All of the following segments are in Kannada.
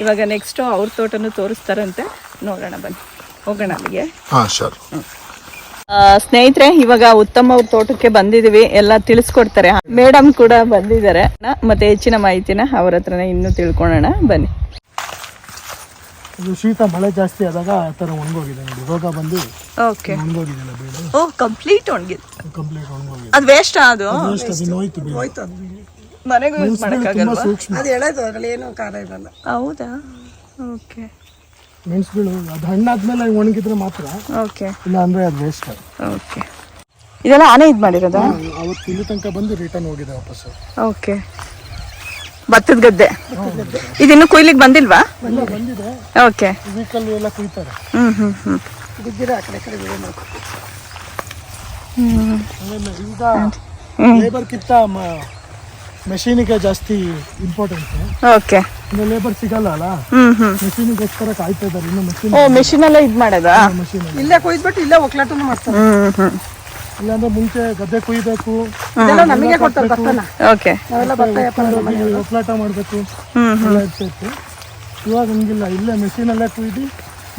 ಇವಾಗ ನೆಕ್ಸ್ಟ್ ಅವ್ರ ತೋಟನು ತೋರಿಸ್ತಾರಂತೆ. ನೋಡೋಣ ಬನ್ನಿ. ಹೋಗೋಣ ಅಲ್ಲಿಗೆ. ಹಾಂ ಶೋರ್ ಆ, ಸ್ನೇಹಿತರೆ ಇವಾಗ ಉತ್ತಮ ಅವ್ರ ತೋಟಕ್ಕೆ ಬಂದಿದೀವಿ. ಎಲ್ಲ ತಿಳಿಸ್ಕೊಡ್ತಾರೆ. ಮೇಡಮ್ ಕೂಡ ಬಂದಿದ್ದಾರೆ. ನ- ಮತ್ತೆ ಹೆಚ್ಚಿನ ಮಾಹಿತಿನ ಅವ್ರ ಹತ್ರನೇ ಇನ್ನೂ ತಿಳ್ಕೊಳ್ಳೋಣ ಬನ್ನಿ. ಇದು ಶೀತ ಮಳೆ ಜಾಸ್ತಿ ಆದಾಗ ಆ ಥರ ಒಣಗೋಗಿದೆ ನೋಡಿ. ರೋಗ ಬಂದು ಓಕೆ ಒಣಗೋಗಿದೆಲ್ಲ ಬೀಳು ಓ ಕಂಪ್ಲೀಟ್ ಒಣಗಿದೆ. ಕಂಪ್ಲೀಟ್ ಒಣಗೋಗಿದೆ. ಅದು ವೇಸ್ಟ್ ಅದು? ಅದು ಹೋಯ್ತು ಬೀಳು ಮನೆಗೂ ಯೂಸ್ ತುಂಬಾ ಮಾಡೋಕ್ಕಾಗಲ್ವಾ ಸೂಕ್ಷ್ಮ. ಅದು ಎಳೆದು ಅದ್ರಲ್ಲಿ ಏನು ಖಾರ ಇರಲ್ಲ. ಹೌದಾ? ಓಕೆ. ಮೆನ್ಸ್ ಬೀಳು ಅದು ಹಣ್ಣಾದ್ಮೇಲೆ ಒಣಗಿದ್ರೆ ಮಾತ್ರ ಓಕೆ. ಇಲ್ಲ ಅಂದ್ರೆ ಅದು ವೇಸ್ಟ್ ಓಕೆ. ಇದೆಲ್ಲ ಆನೆ ಇದು ಮಾಡಿರೋದಾ? ಅವತ್ತು ಇಲ್ಲಿ ತನಕ ಬಂದು ರಿಟರ್ನ್ ಹೋಗಿದೆ ವಾಪಸ್. ಓಕೆ. ಭತ್ತದ ಗದ್ದೆ. ಇದಿನ್ನು ಕೊಯ್ಲಿಗೆ ಬಂದಿಲ್ವಾ? ಎಲ್ಲ ಬಂದಿದೆ. ಓಕೆ. ವೀಕಲ್ ಎಲ್ಲ ಕುಯ್ತಾರೆ. ಹ್ಮ್ ಹ್ಮ್ ಹ್ಮ್. ಬಿದ್ದಿರ ಆ ಕಡೆ ಈ ಕಡೆ ಬಿಡೋ ಮಾಡ್ಕೊ. ಆಮೇಲೆ ಈಗ ಲೇಬರ್ ಕಿತ್ತ ಮೆಷಿನಿಗೆ ಜಾಸ್ತಿ ಇಂಪಾರ್ಟೆಂಟ್ ಓಕೆ ಇನ್ನು ಲೇಬರ್ ಸಿಗಲ್ಲ ಅಲ್ಲ? ಹ್ಮ್ ಹ್ಮ್. ಮೆಷಿನಿಗೋಸ್ಕರ ಕಾಯ್ತಾ ಇದ್ದಾರೆ. ಇನ್ನು ಮೆಷಿನ್ ಓ ಮೆಷಿನ್ ಎಲ್ಲ ಇದು ಮಾಡೋದಾ? ಮೆಷಿನ್ ಇಲ್ಲೇ ಕೊಯ್ದ್ಬಿಟ್ಟು ಇಲ್ಲೇ ಒಕ್ಲಾಟನು ಮಾಡ್ತಾರೆ. ಹ್ಮ್ ಹ್ಮ್ ಇಲ್ಲಾಂದ್ರೆ ಮುಂಚೆ ಗದ್ದೆ ಕುಯ್ಬೇಕು. ಇದೆಲ್ಲ ನಮಗೆ ಕೊಡ್ತಾರೆ ಭತ್ತನ. ಓಕೆ ನಾವೆಲ್ಲ ಭತ್ತ ಹೋಗಿ ಒಪ್ಲಾಟ ಮಾಡಬೇಕು. ಹ್ಮ್ ಎಲ್ಲ ಇರ್ತಿತ್ತು ಇವಾಗ ಹಂಗಿಲ್ಲ. ಇಲ್ಲೇ ಮೆಷಿನಲ್ಲೇ ಕುಯ್ದು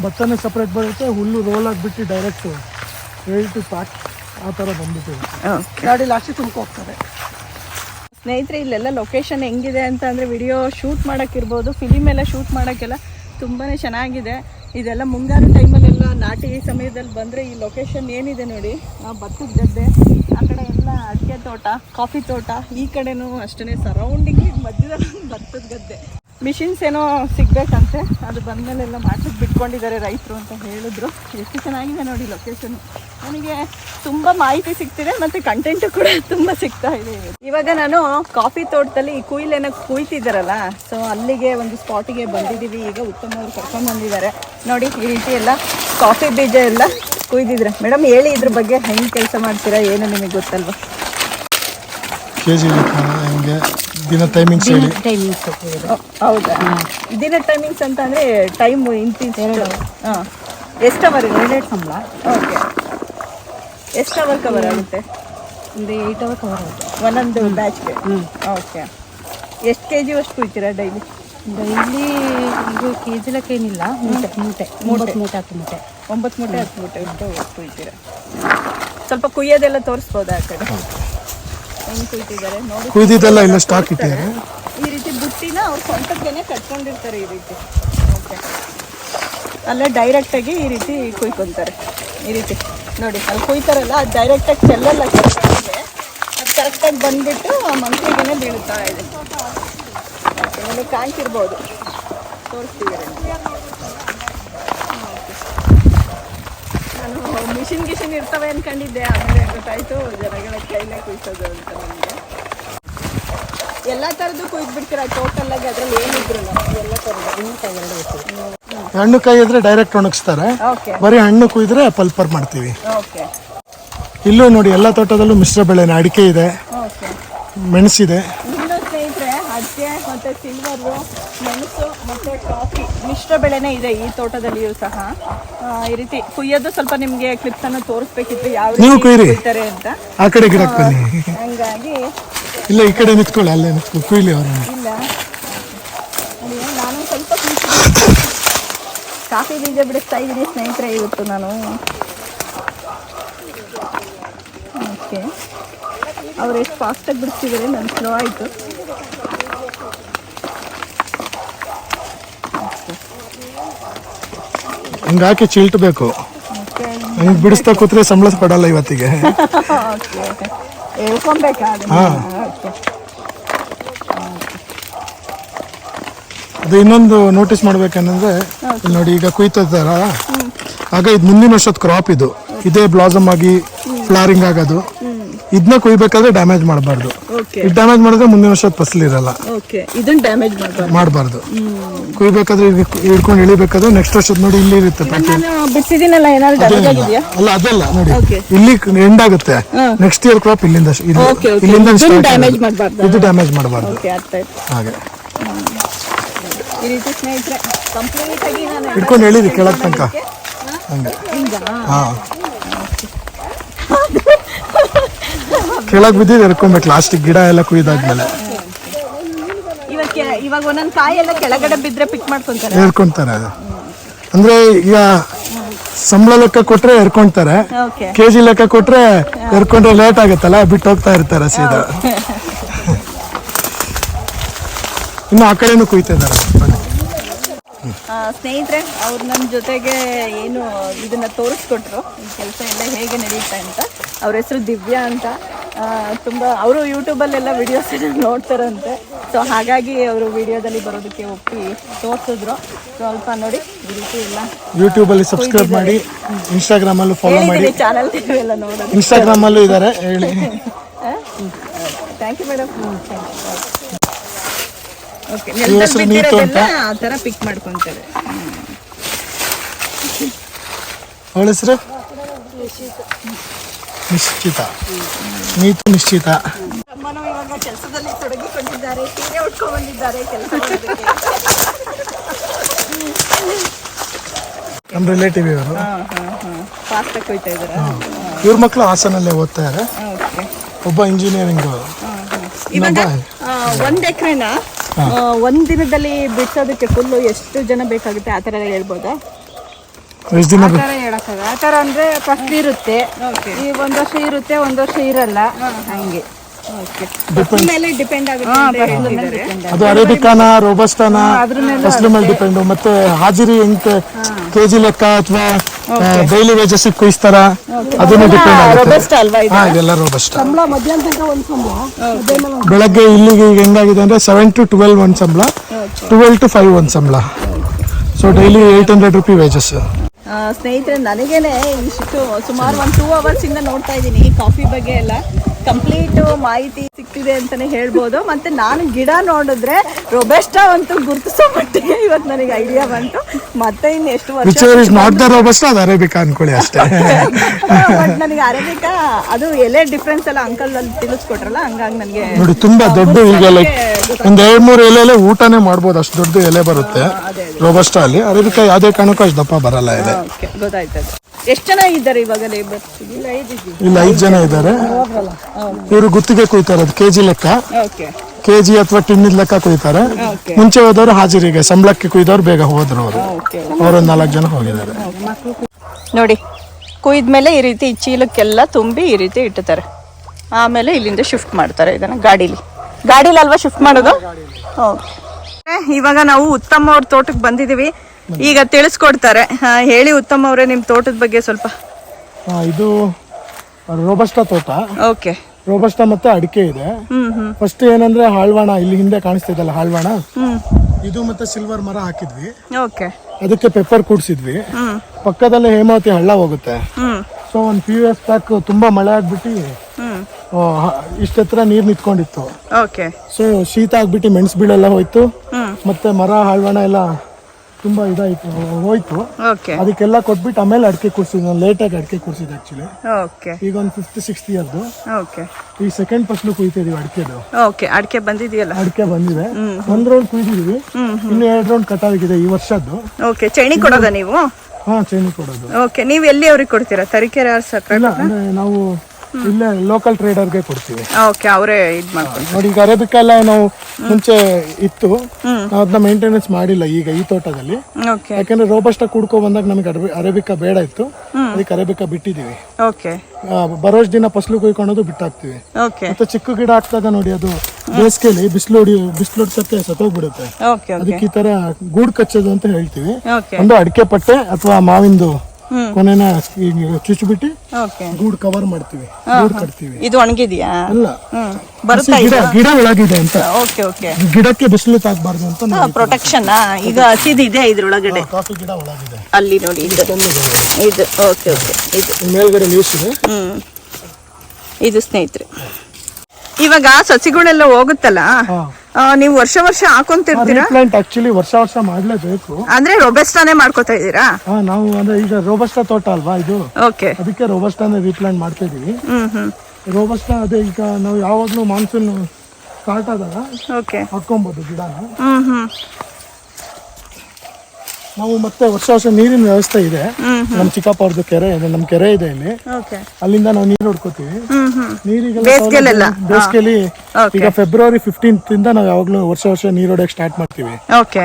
ಭತ್ತನೇ ಸಪ್ರೇಟ್ ಬರುತ್ತೆ. ಹುಲ್ಲು ರೋಲ್ ಆಗಿಬಿಟ್ಟು ಡೈರೆಕ್ಟ್ ರೆಡಿ ಟು ಪ್ಯಾಕ್ ಆ ಥರ ಬಂದ್ಬಿಟ್ಟಿದೆ. ಓಕೆ ಗಾಡಿ ಲಾಸ್ಟಿ ತುಂಬ ಹೋಗ್ತಾರೆ. ಸ್ನೇಹಿತರೆ, ಇಲ್ಲೆಲ್ಲ ಲೊಕೇಶನ್ ಹೆಂಗಿದೆ ಅಂತ ಅಂದರೆ ವಿಡಿಯೋ ಶೂಟ್ ಮಾಡೋಕ್ಕಿರ್ಬೋದು ಫಿಲಿಮ್ ಎಲ್ಲ ಶೂಟ್ ಮಾಡೋಕ್ಕೆಲ್ಲ ತುಂಬಾ ಚೆನ್ನಾಗಿದೆ. ಇದೆಲ್ಲ ಮುಂಗಾರು ಟೈಮಲ್ಲೆಲ್ಲ ನಾಟಿ ಸಮಯದಲ್ಲಿ ಬಂದರೆ ಈ ಲೊಕೇಶನ್ ಏನಿದೆ ನೋಡಿ. ಭತ್ತದ ಗದ್ದೆ, ಆ ಕಡೆ ಎಲ್ಲ ಅಡಿಕೆ ತೋಟ ಕಾಫಿ ತೋಟ, ಈ ಕಡೆನೂ ಅಷ್ಟೇ ಸರೌಂಡಿಂಗ್ ಮಧ್ಯದಲ್ಲಿ ಭತ್ತದ ಗದ್ದೆ. ಮಿಷಿನ್ಸ್ ಏನೋ ಸಿಗ್ಬೇಕಂತೆ. ಅದು ಬಂದಮೇಲೆಲ್ಲ ಮಾಡ್ಲಿಕ್ಕೆ ಬಿಟ್ಕೊಂಡಿದ್ದಾರೆ ರೈತರು ಅಂತ ಹೇಳಿದ್ರು. ಎಷ್ಟು ಚೆನ್ನಾಗಿದೆ ನೋಡಿ ಲೊಕೇಶನ್ ನನಗೆ ತುಂಬ ಮಾಹಿತಿ ಸಿಗ್ತಿದೆ ಮತ್ತು ಕಂಟೆಂಟು ಕೂಡ ತುಂಬ ಸಿಗ್ತಾ ಇದೆ. ಇವಾಗ ನಾನು ಕಾಫಿ ತೋಟದಲ್ಲಿ ಕುಯ್ಲೇನ ಕುಯ್ತಿದ್ದಾರಲ್ಲ ಸೊ ಅಲ್ಲಿಗೆ ಒಂದು ಸ್ಪಾಟಿಗೆ ಬಂದಿದ್ದೀವಿ. ಈಗ ಉತ್ತಮ ಕರ್ಕೊಂಡ್ಬಂದಿದ್ದಾರೆ ಕರ್ಕೊಂಡು ಬಂದಿದ್ದಾರೆ. ನೋಡಿ, ಈ ರೀತಿ ಎಲ್ಲ ಕಾಫಿ ಬೀಜ ಎಲ್ಲ ಕುಯ್ದಿದ್ರೆ. ಮೇಡಮ್, ಹೇಳಿ ಇದ್ರ ಬಗ್ಗೆ ಹೆಂಗೆ ಕೆಲಸ ಮಾಡ್ತೀರಾ, ಏನು ನಿಮಗೆ ಗೊತ್ತಲ್ವಾ? ದಿನ ಟೈಮಿಂಗ್ಸ್ ಹೇಳಿ. ಓ, ಹೌದಾ? ದಿನ ಟೈಮಿಂಗ್ಸ್ ಅಂತ ಅಂದರೆ ಟೈಮ್ ಇಂತಿಷ್ಟು ಹಾಂ. ಎಷ್ಟು ಅವರ್ ಎರಡೆರಡು ಸಂಬಳ? ಓಕೆ ಎಷ್ಟು ಅವರ್ ಕವರ್ ಆಗುತ್ತೆ? ಒಂದು ಏಯ್ಟ್ ಅವರ್ ಕವರ್ ಆಗುತ್ತೆ. ಒಂದೊಂದು ಬ್ಯಾಚ್ಗೆ ಓಕೆ ಎಷ್ಟು ಕೆ ಜಿ ಅಷ್ಟು ಕುಯ್ತೀರಾ ಡೈಲಿ ಡೈಲಿ ಇದು ಕೆ ಜಿ ಲೆಕ್ಕ ಏನಿಲ್ಲ. ಮೂಟೆ ಮೂಟೆ. ಮೂಟೆ. ಮೂಟೆ ಹತ್ತು ಮೂಟೆ. ಒಂಬತ್ತು ಮೂಟೆ ಹತ್ತು ಮೂಟೆ ಅಷ್ಟು ಕುಯ್ತೀರಾ? ಸ್ವಲ್ಪ ಕುಯ್ಯೋದೆಲ್ಲ ತೋರಿಸ್ಬೋದಾ ಆ ಕಡೆ? ಹೆಂಗೆ ಕುಯ್ತಿದ್ದಾರೆ? ನೋಡಿ. ಕುಯ್ದಿದ್ದೆಲ್ಲ ಇಲ್ಲ ಸ್ಟಾಕ್ ಇಟ್ಟಿದ್ದಾರೆ. ಈ ರೀತಿ ಬುಟ್ಟಿನ ಅವ್ರ ಸ್ವಂತಕ್ಕೇನೆ ಕಟ್ಕೊಂಡಿರ್ತಾರೆ ಈ ರೀತಿ. ಓಕೆ ಅಲ್ಲೇ ಡೈರೆಕ್ಟಾಗಿ ಈ ರೀತಿ ಕುಯ್ಕೊಂತಾರೆ. ಈ ರೀತಿ. ನೋಡಿ ಅಲ್ಲಿ ಕುಯ್ತಾರಲ್ಲ ಅದು ಡೈರೆಕ್ಟಾಗಿ ಚೆಲ್ಲಲ್ಲ ಅದು ಕರೆಕ್ಟಾಗಿ ಬಂದ್ಬಿಟ್ಟು ಆ ಮಂತ್ರಿಗೇನೆ ಬೀಳುತ್ತಾ ಇದೆ. ನಿಮಗೆ ಕಾಣ್ತಿರ್ಬೋದು. ತೋರಿಸ್ತಿದ್ದಾರೆ ನಾನು ಮಿಷಿನ್ ಗಿಷಿನ್ ಇರ್ತವೆ ಅನ್ಕೊಂಡಿದ್ದೆ ಆಮೇಲೆ ಗೊತ್ತಾಯ್ತು ಜನಗಳ ಕೈಲೇ ಕುಯ್ಸೋದು ಅಂತ ನನಗೆ ಎಲ್ಲ ಥರದ್ದು ಕುಯ್ದು ಬಿಡ್ತೀರಾ ಟೋಟಲ್ ಆಗಿ ಅದ್ರಲ್ಲಿ ಏನಿದ್ರು ಎಲ್ಲ ಥರದ್ದು ಹಣ್ಣು ಕೈ ಇದ್ರೆ ಡೈರೆಕ್ಟ್ ಒಣಗಿಸ್ತಾರೆ. ಓಕೆ ಬರೀ ಹಣ್ಣು ಕುಯ್ದ್ರೆ ಪಲ್ಪರ್ ಮಾಡ್ತೀವಿ. ಓಕೆ ಇಲ್ಲೂ ನೋಡಿ ಎಲ್ಲ ತೋಟದಲ್ಲೂ ಮಿಶ್ರ ಬೆಳೆನ ಅಡಿಕೆ ಇದೆ. ಓಕೆ ಮೆಣಸಿದೆ. ಸ್ನೇಹಿತರೆ ಅಡಿಕೆ ಮತ್ತೆ ಸಿಲ್ವರು ಮಿಶ್ರ ಬೆಳೆನೇ ಇದೆ ಈ ತೋಟದಲ್ಲಿಯೂ ಸಹ. ಈ ರೀತಿ ಕುಯ್ಯೋದು ಸ್ವಲ್ಪ ನಿಮಗೆ ಕ್ಲಿಪ್ಸ್ ಅನ್ನು ತೋರಿಸ್ಬೇಕಿತ್ತು ಯಾವ ನೀವು. ಕುಯ್ತಾರೆ ಅಂತ. ಆ ಕಡೆ ಗಿಡಕ್ಕೆ ಬನ್ನಿ ಹಂಗಾಗಿ ಇಲ್ಲ ಈ ಕಡೆ ನಿಂತ್ಕೊಳ್ಳಿ ಅಲ್ಲೇ ನಿಂತ್ಕೊಳ್ಳಿ ಕುಯ್ಲಿ ಅವರು ಇಲ್ಲ. ನಾನು ಸ್ವಲ್ಪ. ಕಾಫಿ ಬೀಜ ಬಿಡಿಸ್ತಾ ಇದ್ದೀನಿ ಸ್ನೇಹಿತರೆ ಇವತ್ತು ನಾನು. ಓಕೆ ಅವ್ರು ಎಷ್ಟು ಫಾಸ್ಟಾಗಿ ಬಿಡಿಸ್ತಿದ್ದಾರೆ ನಾನು ಸ್ಲೋ ಆಯಿತು. ಹಂಗೆ ಹಾಕಿ ಚಿಲ್ಟ್ಬೇಕು. ಹಂಗೆ ಬಿಡಿಸ್ತಾ ಕೂತ್ರೆ ಸಂಬಳ ಕೊಡಲ್ಲ ಇವತ್ತಿಗೆ. ಹಾಂ. ಅದು ಇನ್ನೊಂದು ನೋಟಿಸ್ ಮಾಡ್ಬೇಕಂದ್ರೆ ನೋಡಿ ಈಗ ಕುಯ್ತಾರ ಆಗ ಇದು ಮುಂದಿನ ವರ್ಷದ ಕ್ರಾಪ್ ಇದು. ಇದೇ ಬ್ಲಾಸಮ್ ಆಗಿ ಫ್ಲಾರಿಂಗ್ ಆಗೋದು. ಇದನ್ನ ಕುಯ್ಬೇಕಾದ್ರೆ ಡ್ಯಾಮೇಜ್ ಮಾಡಬಾರ್ದು. ಇದು ಡ್ಯಾಮೇಜ್ ಮಾಡಿದ್ರೆ ಮುಂದಿನ ವರ್ಷ ಫಸಲ್ ಇರಲ್ಲ. ಇದನ್ನ ಡ್ಯಾಮೇಜ್ ಮಾಡಬಾರ್ದು. ಕೊಯ್ಬೇಕಾದ್ರೆ ಹಿಡ್ಕೊಂಡು ಇಳಿಬೇಕಾದ್ರೆ ನೆಕ್ಸ್ಟ್ ವರ್ಷದ ನೋಡಿ ಇಲ್ಲಿ ಇರುತ್ತೆ ಅಲ್ಲ. ಅದಲ್ಲ ನೋಡಿ. ಇಲ್ಲಿ ಎಂಡ್ ಆಗುತ್ತೆ. ನೆಕ್ಸ್ಟ್ ಇಯರ್ ಕ್ರಾಪ್ ಇಲ್ಲಿಂದ. ಇಲ್ಲಿಂದ ಇದು ಡ್ಯಾಮೇಜ್ ಮಾಡಬಾರ್ದು. ಹಾಗೆ. ಹಿಡ್ಕೊಂಡು ಎಳೀರಿ ಕೆಳಗೆ ತನಕ. ಹಿಂಗಾ? ಹಾ. ಕೆಳಗೆ ಬಿದ್ದಿದ್ದು ಎರ್ಕೊಬೇಕು ಲಾಸ್ಟಿಗೆ ಗಿಡ ಎಲ್ಲ ಕುಯ್ದಾದ್ಮೇಲೆ. ಇವಕ್ಕೆ ಇವಾಗ ಒಂದೊಂದು ಕಾಯಿ ಎಲ್ಲ ಕೆಳಗಡೆ ಬಿದ್ರೆ ಪಿಕ್ ಮಾಡ್ಕೊಂತಾರೆ. ಏರ್ಕೊಂತಾರೆ ಅದು. ಅಂದ್ರೆ ಈಗ ಸಂಬಳ ಲೆಕ್ಕ ಕೊಟ್ರೆ ಎರ್ಕೊಂತಾರೆ. ಓಕೆ ಕೆ ಜಿ ಲೆಕ್ಕ ಕೊಟ್ರೆ ಎರ್ಕೊಂಡ್ರೆ ಲೇಟ್ ಆಗುತ್ತಲ್ಲ ಬಿಟ್ಟು ಹೋಗ್ತಾ ಇರ್ತಾರೆ ಸೀದಾ. ಇನ್ನು ಆ ಕಡೆನೂ ಕುಯ್ತಾ ಇದ್ದಾರೆ. ಸ್ನೇಹಿತರೆ ಅವ್ರು ನನ್ನ ಜೊತೆಗೆ ಏನು ಇದನ್ನ ತೋರಿಸ್ಕೊಟ್ರು. ಈ ಕೆಲಸ ಎಲ್ಲ ಹೇಗೆ ನಡೆಯುತ್ತೆ ಅಂತ. ಅವ್ರ ಹೆಸರು ದಿವ್ಯಾ ಅಂತ. ತುಂಬ ಅವರು ಯೂಟ್ಯೂಬಲ್ಲೆಲ್ಲ ವಿಡಿಯೋಸ್ ನೋಡ್ತಾರಂತೆ. ಸೊ ಹಾಗಾಗಿ ಅವರು ವಿಡಿಯೋದಲ್ಲಿ ಬರೋದಕ್ಕೆ ಒಪ್ಪಿ ತೋರಿಸಿದ್ರು. ಸ್ವಲ್ಪ ನೋಡಿ ಈ ರೀತಿ ಎಲ್ಲ ಯೂಟ್ಯೂಬಲ್ಲಿ ಸಬ್ಸ್ಕ್ರೈಬ್ ಮಾಡಿ ಇನ್ಸ್ಟಾಗ್ರಾಮಲ್ಲೂ ಫಾಲೋ ಮಾಡಿ. ಚಾನಲ್ ಎಲ್ಲ ನೋಡೋದು ಇನ್ಸ್ಟಾಗ್ರಾಮಲ್ಲೂ ಇದ್ದಾರೆ ಹೇಳಿ. ಥ್ಯಾಂಕ್ ಯು ಮೇಡಮ್ ಓಕೆ ಅಂತ? ಆ ಥರ ಪಿಕ್ ಮಾಡ್ಕೊತಾರೆ. ಅವಳ ಹೆಸರು? ನಿಶ್ಚಿತ. ನೀತು ನಿಶ್ಚಿತ. ಅಮ್ಮನೂ ಇವಾಗ ಕೆಲಸದಲ್ಲಿ ತೊಡಗಿಕೊಂಡಿದ್ದಾರೆ. ಸೀರೆ ಉಟ್ಕೊಂಡು ಬಂದಿದ್ದಾರೆ ಕೆಲಸ ನಮ್ಮ ರಿಲೇಟಿವ್ ಇವರು. ಹಾಂ ಹಾಂ ಹಾಂ. ಫಾಸ್ಟಾಗಿ ಹೋಯ್ತಾ ಇದ್ದಾರೆ? ಇವ್ರ ಮಕ್ಕಳು ಹಾಸನಲ್ಲೇ ಓದ್ತಾ ಇದ್ದಾರೆ ಓಕೆ. ಒಬ್ಬ ಇಂಜಿನಿಯರಿಂಗ್ ಇವಾಗ ಒಂದ್ ಎಕರೆನ? ಒಂದ್ ದಿನದಲ್ಲಿ ಬಿಡ್ಸೋದಕ್ಕೆ ಫುಲ್ಲು ಎಷ್ಟು ಜನ ಬೇಕಾಗುತ್ತೆ? ಆ ಥರ ಹೇಳ್ಬೋದಾ? ಎಷ್ಟು ದಿನ ಆ ಥರ ಹೇಳಕ್ಕಾಗ ಆ ಥರ ಅಂದ್ರೆ ಫಸ್ಟ್ ಇರುತ್ತೆ. ಈ ಒಂದ್ ವರ್ಷ ಇರುತ್ತೆ ಒಂದ್ ವರ್ಷ ಇರಲ್ಲ. ಹಂಗೆ. ಮೇಲೆ ಡಿಪೆಂಡ್ ಆಗುತ್ತೆ ಅದು ಅರೇಬಿಕಾನ ರೋಬಸ್ಟಾನ ಫಸ್ಲು ಮೇಲೆ ಡಿಪೆಂಡು ಮತ್ತೆ ಹಾಜಿರಿ ಕೆ ಕೆಜಿ ಲೆಕ್ಕ ಅಥವಾ ಡೈಲಿ ವೇಜಸ್ ಕುಯಿಸ್ತಾರ ಅದನ್ನು ಡಿಪೆಂಡ್ ಆಗುತ್ತೆ. ಇದೆಲ್ಲ ರೋಬಸ್ಟ್ ಬೆಳಗ್ಗೆ ಇಲ್ಲಿಗೆ ಈಗ ಹೆಂಗಾಗಿದೆ ಅಂದ್ರೆ ಸೆವೆನ್ ಟು ಟ್ವೆಲ್ ಒಂದ್ ಸಂಬಳ ಟ್ವೆಲ್ ಟು ಫೈವ್ ಒಂದು ಸಂಬಳ. So daily eight hundred rupee wages ಸ್ನೇಹಿತರೆ ನನಗೇನೆ ಇಷ್ಟು ಸುಮಾರು ಒಂದು ಟೂ ಅವರ್ಸ್ ಇಂದ ನೋಡ್ತಾ ಇದ್ದೀನಿ ಈ ಕಾಫಿ ಬಗ್ಗೆ ಎಲ್ಲ. ಕಂಪ್ಲೀಟ್ ಮಾಹಿತಿ ಸಿಕ್ಕಿದೆ ಅಂತಲೇ ಹೇಳ್ಬೋದು. ಮತ್ತೆ ನಾನು ಗಿಡ ನೋಡಿದ್ರೆ ರೊಬೆಸ್ಟಾ ಅಂತೂ ಗುರುತಿಸೋ ಮಟ್ಟಿಗೆ ಇವತ್ತು ನನಗೆ ಐಡಿಯಾ ಬಂತು. ಮತ್ತೆ ಇನ್ನು ಎಷ್ಟು ವರ್ಷ ನಾಟ್ ದ ರೋಬಸ್ಟ್ ಅದು ಅರೇಬಿಕಾ ಅನ್ಕೊಳ್ಳಿ ಅಷ್ಟೇ. ಬಟ್ ನನಗೆ ಅರೇಬಿಕಾ ಅದು ಎಲೆ ಡಿಫ್ರೆನ್ಸ್ ಎಲ್ಲ ಅಂಕಲ್ ಅಲ್ಲಿ ತಿಳಿಸ್ಕೊಟ್ರಲ್ಲ ಹಂಗಾಗಿ ನನಗೆ ನೋಡಿ ತುಂಬಾ ದೊಡ್ಡ ಈಗ ಲೈಕ್ ಒಂದ್ ಎರಡ್ ಮೂರು ಎಲೆ ಊಟನೇ ಮಾಡ್ಬೋದು ಅಷ್ಟು ದೊಡ್ಡ ಎಲೆ ಬರುತ್ತೆ. ರೋಬಸ್ಟಾ ಅಲ್ಲಿ. ಅರೇಬಿಕಾ ಯಾವುದೇ ಕಾರಣಕ್ಕೂ ಅಷ್ಟು ದಪ್ಪ ಬರಲ್ಲ ಇದೆ. ಓಕೆ ಗೊತ್ತಾಯ್ತದೆ ಎಷ್ಟು ಜನ ಇದ್ದಾರೆ ಇವಾಗ ಇಲ್ಲಿ ಐದ್ ಜನ. ಇದ್ದಾರೆ. ಇವರು ಗುತ್ತಿಗೆ ಕುಯ್ತಾರೆ ಅದು ಕೆಜಿ ಲೆಕ್ಕ. ಓಕೆ ಕೆಜಿ ಅಥವಾ ಟಿನ್ನಿದ ಲೆಕ್ಕ ಕುಯ್ತಾರೆ. ಮುಂಚೆ ಹೋದವರು ಹಾಜರಿಗೆ ಸಂಬಳಕ್ಕೆ ಕುಯ್ದವ್ರು ಬೇಗ ಹೋದ್ರು ಅವರು. ಓಕೆ ಅವರೊಂದ್ ನಾಲ್ಕು ಜನ ಹೋಗಿದ್ದಾರೆ. ನೋಡಿ ಕುಯ್ದ್ಮೇಲೆ ಈ ರೀತಿ ಈ ಚೀಲಕ್ಕೆಲ್ಲ ತುಂಬಿ ಈ ರೀತಿ ಇಟ್ಟುತ್ತಾರೆ. ಆಮೇಲೆ ಇಲ್ಲಿಂದ ಶಿಫ್ಟ್ ಮಾಡ್ತಾರೆ ಇದನ್ನ ಗಾಡೀಲಿ. ಗಾಡೀಲಿ ಅಲ್ವಾ ಶಿಫ್ಟ್ ಮಾಡೋದು ಓಕೆ ಇವಾಗ ನಾವು ಉತ್ತಮ ಅವ್ರ ತೋಟಕ್ಕೆ ಬಂದಿದ್ದೀವಿ. ಈಗ ತಿಳಿಸ್ಕೊಡ್ತಾರೆ. ಹೇಳಿ ಉತ್ತಮ ಅವರೇ ನಿಮ್ಮ ತೋಟದ ಬಗ್ಗೆ ಸ್ವಲ್ಪ. ಇದು ರೋಬಸ್ಟಾ ತೋಟ. ಓಕೆ. ರೋಬಸ್ಟಾ ಮತ್ತೆ ಅಡಿಕೆ ಇದೆ. ಫಸ್ಟ್ ಏನಂದ್ರೆ ಹಾಳ್ವಾಣ ಇಲ್ಲಿ ಹಿಂದೆ ಕಾಣಿಸ್ತಿದ್ದಲ್ಲ ಹಾಳ್ವಾಣ? ಹ್ಮ್. ಇದು ಮತ್ತೆ ಸಿಲ್ವರ್ ಮರ ಹಾಕಿದ್ವಿ. ಓಕೆ. ಅದಕ್ಕೆ ಪೆಪ್ಪರ್ ಕೂಡ್ಸಿದ್ವಿ. ಪಕ್ಕದಲ್ಲೇ ಹೇಮಾವತಿ ಹಳ್ಳ ಹೋಗುತ್ತೆ. ಸೊ ಒಂದು ಯು ಎಸ್ ಪ್ಯಾಕ್ ತುಂಬಾ ಮಳೆ ಆಗ್ಬಿಟ್ಟು ಹ್ಮ್ ಆ, ಹ- ಇಷ್ಟ್ ಹತ್ರ ನೀರ್ ನಿಂತ್ಕೊಂಡಿತ್ತು. ಓಕೆ. ಸೊ ಶೀತ ಆಗ್ಬಿಟ್ಟು ಮೆಣಸು ಬೀಳೆಲ್ಲ ಹೋಯ್ತು. ಮತ್ತೆ ಮರ ಹಾಳ್ವಣ ಎಲ್ಲ ತುಂಬಾ ಇದಾಯ್ತು ಹೋಯ್ತು. ಓಕೆ. ಅದಕ್ಕೆಲ್ಲ ಕೊಟ್ಬಿಟ್ಟು ಆಮೇಲೆ ಅಡಿಕೆ ಕೂರ್ಸಿದ್ ಲೇಟ್ ಲೇಟಾಗಿ ಅಡಿಕೆ ಕೂರ್ಸಿದ್ ಆಕ್ಚುಲಿ ಓಕೆ. ಈಗ ಒಂದು ಫಿಫ್ತ್ ಸಿಕ್ಸ್ತ್ ಇಯರ್ದು ಓಕೆ. ಈ ಸೆಕೆಂಡ್ ಫಸ್ಲು ಕುಯ್ತಿದೀವಿ ಅಡಿಕೆದು. ಓಕೆ ಅಡಿಕೆ ಬಂದಿದೆಯಲ್ಲ? ಅಡಿಕೆ ಬಂದಿದೆ. ಒಂದ್ ರೌಂಡ್ ಕುಯ್ದಿದೀವಿ. ಇನ್ನು ಎರಡು ರೌಂಡ್ ಕಟಾವಿಗಿದೆ ಈ ವರ್ಷದ್ದು. ಓಕೆ ಚೈನಿ ಕೊಡೋದ ನೀವು? ಹಾ ಚೈನಿ ಕೊಡೋದು. ಓಕೆ ನೀವು ಎಲ್ಲಿ ಅವ್ರಿಗೆ ಕೊಡ್ತೀರಾ? ತರೀಕೆರೆ ನಾವು ಇಲ್ಲೇ ಲೋಕಲ್ ಟ್ರೇಡರ್ಗೆ ಕೊಡ್ತೀವಿ. ಓಕೆ ಅವರೇ ಇದು ಮಾಡ್ಕೊಂಡು ನೋಡಿ ಈಗ ಅರೇಬಿಕಾ ಎಲ್ಲ ನಾವು ಮುಂಚೆ ಇತ್ತು. ನಾವು ಅದನ್ನ ಮೇಂಟೆನೆನ್ಸ್ ಮಾಡಿಲ್ಲ ಈಗ ಈ ತೋಟದಲ್ಲಿ. ಓಕೆ ಯಾಕಂದ್ರೆ ರೋಬಸ್ಟ ಕುಡ್ಕೊ ಬಂದಾಗ ನಮಗೆ ಅರಬಿ ಅರೇಬಿಕಾ ಬೇಡ ಇತ್ತು. ಅದಕ್ಕೆ ಅರೇಬಿಕಾ ಬಿಟ್ಟಿದೀವಿ ಓಕೆ ಬರೋಷ್ಟು ದಿನ ಫಸಲು ಕುಯ್ಕೊಳೋದು ಬಿಟ್ಟಾಕ್ತಿವಿ. ಮತ್ತೆ ಚಿಕ್ಕ ಗಿಡ ಹಾಕ್ತಾಗ ನೋಡಿ ಅದು ಬೇಸಿಗೆಲಿ ಬಿಸಿಲು ಹೊಡಿ ಬಿಸಿಲು ಹೊಡ್ಸತ್ತೆ ಸತ್ತೋಗ್ಬಿಡುತ್ತೆ. ಅದಕ್ಕೆ ಈ ತರ ಗೂಡ್ ಕಚ್ಚೋದು ಅಂತ ಹೇಳ್ತೀವಿ. ಒಂದು ಅಡಿಕೆ ಪಟ್ಟೆ ಅಥವಾ ಮಾವಿಂದು. ಕೊನೆನ ಚುಚ್ಚಿಬಿಟ್ಟು ಗೂಡು ಕವರ್ ಮಾಡ್ತೀವಿ. ಗೂಡ್ ಕಟ್ತೀವಿ. ಇದು ಒಣಗಿದ್ಯಾ? ಅಲ್ಲ. ಬರುತ್ತೆ ಗಿಡ ಗಿಡ ಒಳಗಿದೆ ಅಂತ. Okay okay. ಗಿಡಕ್ಕೆ ಬಿಸಿಲು ತಾಗಬಾರ್ದು ಅಂತ ಪ್ರೊಟೆಕ್ಷನ್ ಈಗ ಹಸಿದು ಇದೆ ಇದ್ರೊಳಗಡೆ ಕಾಫಿ ಗಿಡ ಒಳಗಿದೆ. ಅಲ್ಲಿ ನೋಡಿ ಇದು. ಇದು. Okay okay. ಇದು. ಮೇಲ್ಗಡೆ ಲೀವ್ಸ್ ಇದೆ. ಹ್ಮ್. ಇದು ಸ್ನೇಹಿತರೆ. ಇವಾಗ ಸಸಿಗಳೆಲ್ಲ ಹೋಗುತ್ತಲ್ಲ? ನೀವು ವರ್ಷ ವರ್ಷ ಹಾಕೊಂತಿರ್ತೀರಾ? ಪ್ಲಾಂಟ್ ಆಕ್ಚುಲಿ ವರ್ಷ ವರ್ಷ ಮಾಡ್ಲೇಬೇಕು. ಅಂದ್ರೆ ರೋಬಸ್ಟಾನೇ ಮಾಡ್ಕೋತಾ ಇದ್ದೀರಾ? ಹಾ ನಾವು ಅಂದ್ರೆ ಈಗ ರೋಬಸ್ಟಾ ತೋಟ ಅಲ್ವಾ ಇದು? ಓಕೆ ಅದಕ್ಕೆ ರೋಬಸ್ಟಾನೇ ರೀಪ್ಲಾಂಟ್ ಮಾಡ್ತಾ ಇದೀವಿ ರೋಬಸ್ಟಾ ಅದೇ ಈಗ ನಾವು ಯಾವಾಗ್ಲೂ ಮಾನ್ಸೂನ್ ಸ್ಟಾರ್ಟ್ ಆದಾಗ ಓಕೆ ಹಾಕೊಬೋದು ಗಿಡನ ನಾವು ಮತ್ತೆ ವರ್ಷ ವರ್ಷ ನೀರಿನ ವ್ಯವಸ್ಥೆ ಇದೆ. ನಮ್ಮ ಚಿಕ್ಕಪ್ಪ ಅವ್ರದ್ದು ಕೆರೆ ಇದೆ ನಮ್ಮ ಕೆರೆ ಇದೆ ಇಲ್ಲಿ. ಓಕೆ ಅಲ್ಲಿಂದ ನಾವು ನೀರು ಹೊಡ್ಕೋತೀವಿ. ನೀರಿಗೆಲ್ಲ ಬೇಸಿಗೆಲೆಲ್ಲ? ಬೇಸಿಗೆಲಿ ಈಗ ಫೆಬ್ರವರಿ ಫಿಫ್ಟೀನ್ತ್ ಇಂದ ನಾವು ಯಾವಾಗ್ಲೂ ವರ್ಷ ವರ್ಷ ನೀರು ಹೊಡೆಯಕ್ ಸ್ಟಾರ್ಟ್ ಮಾಡ್ತೀವಿ. ಓಕೆ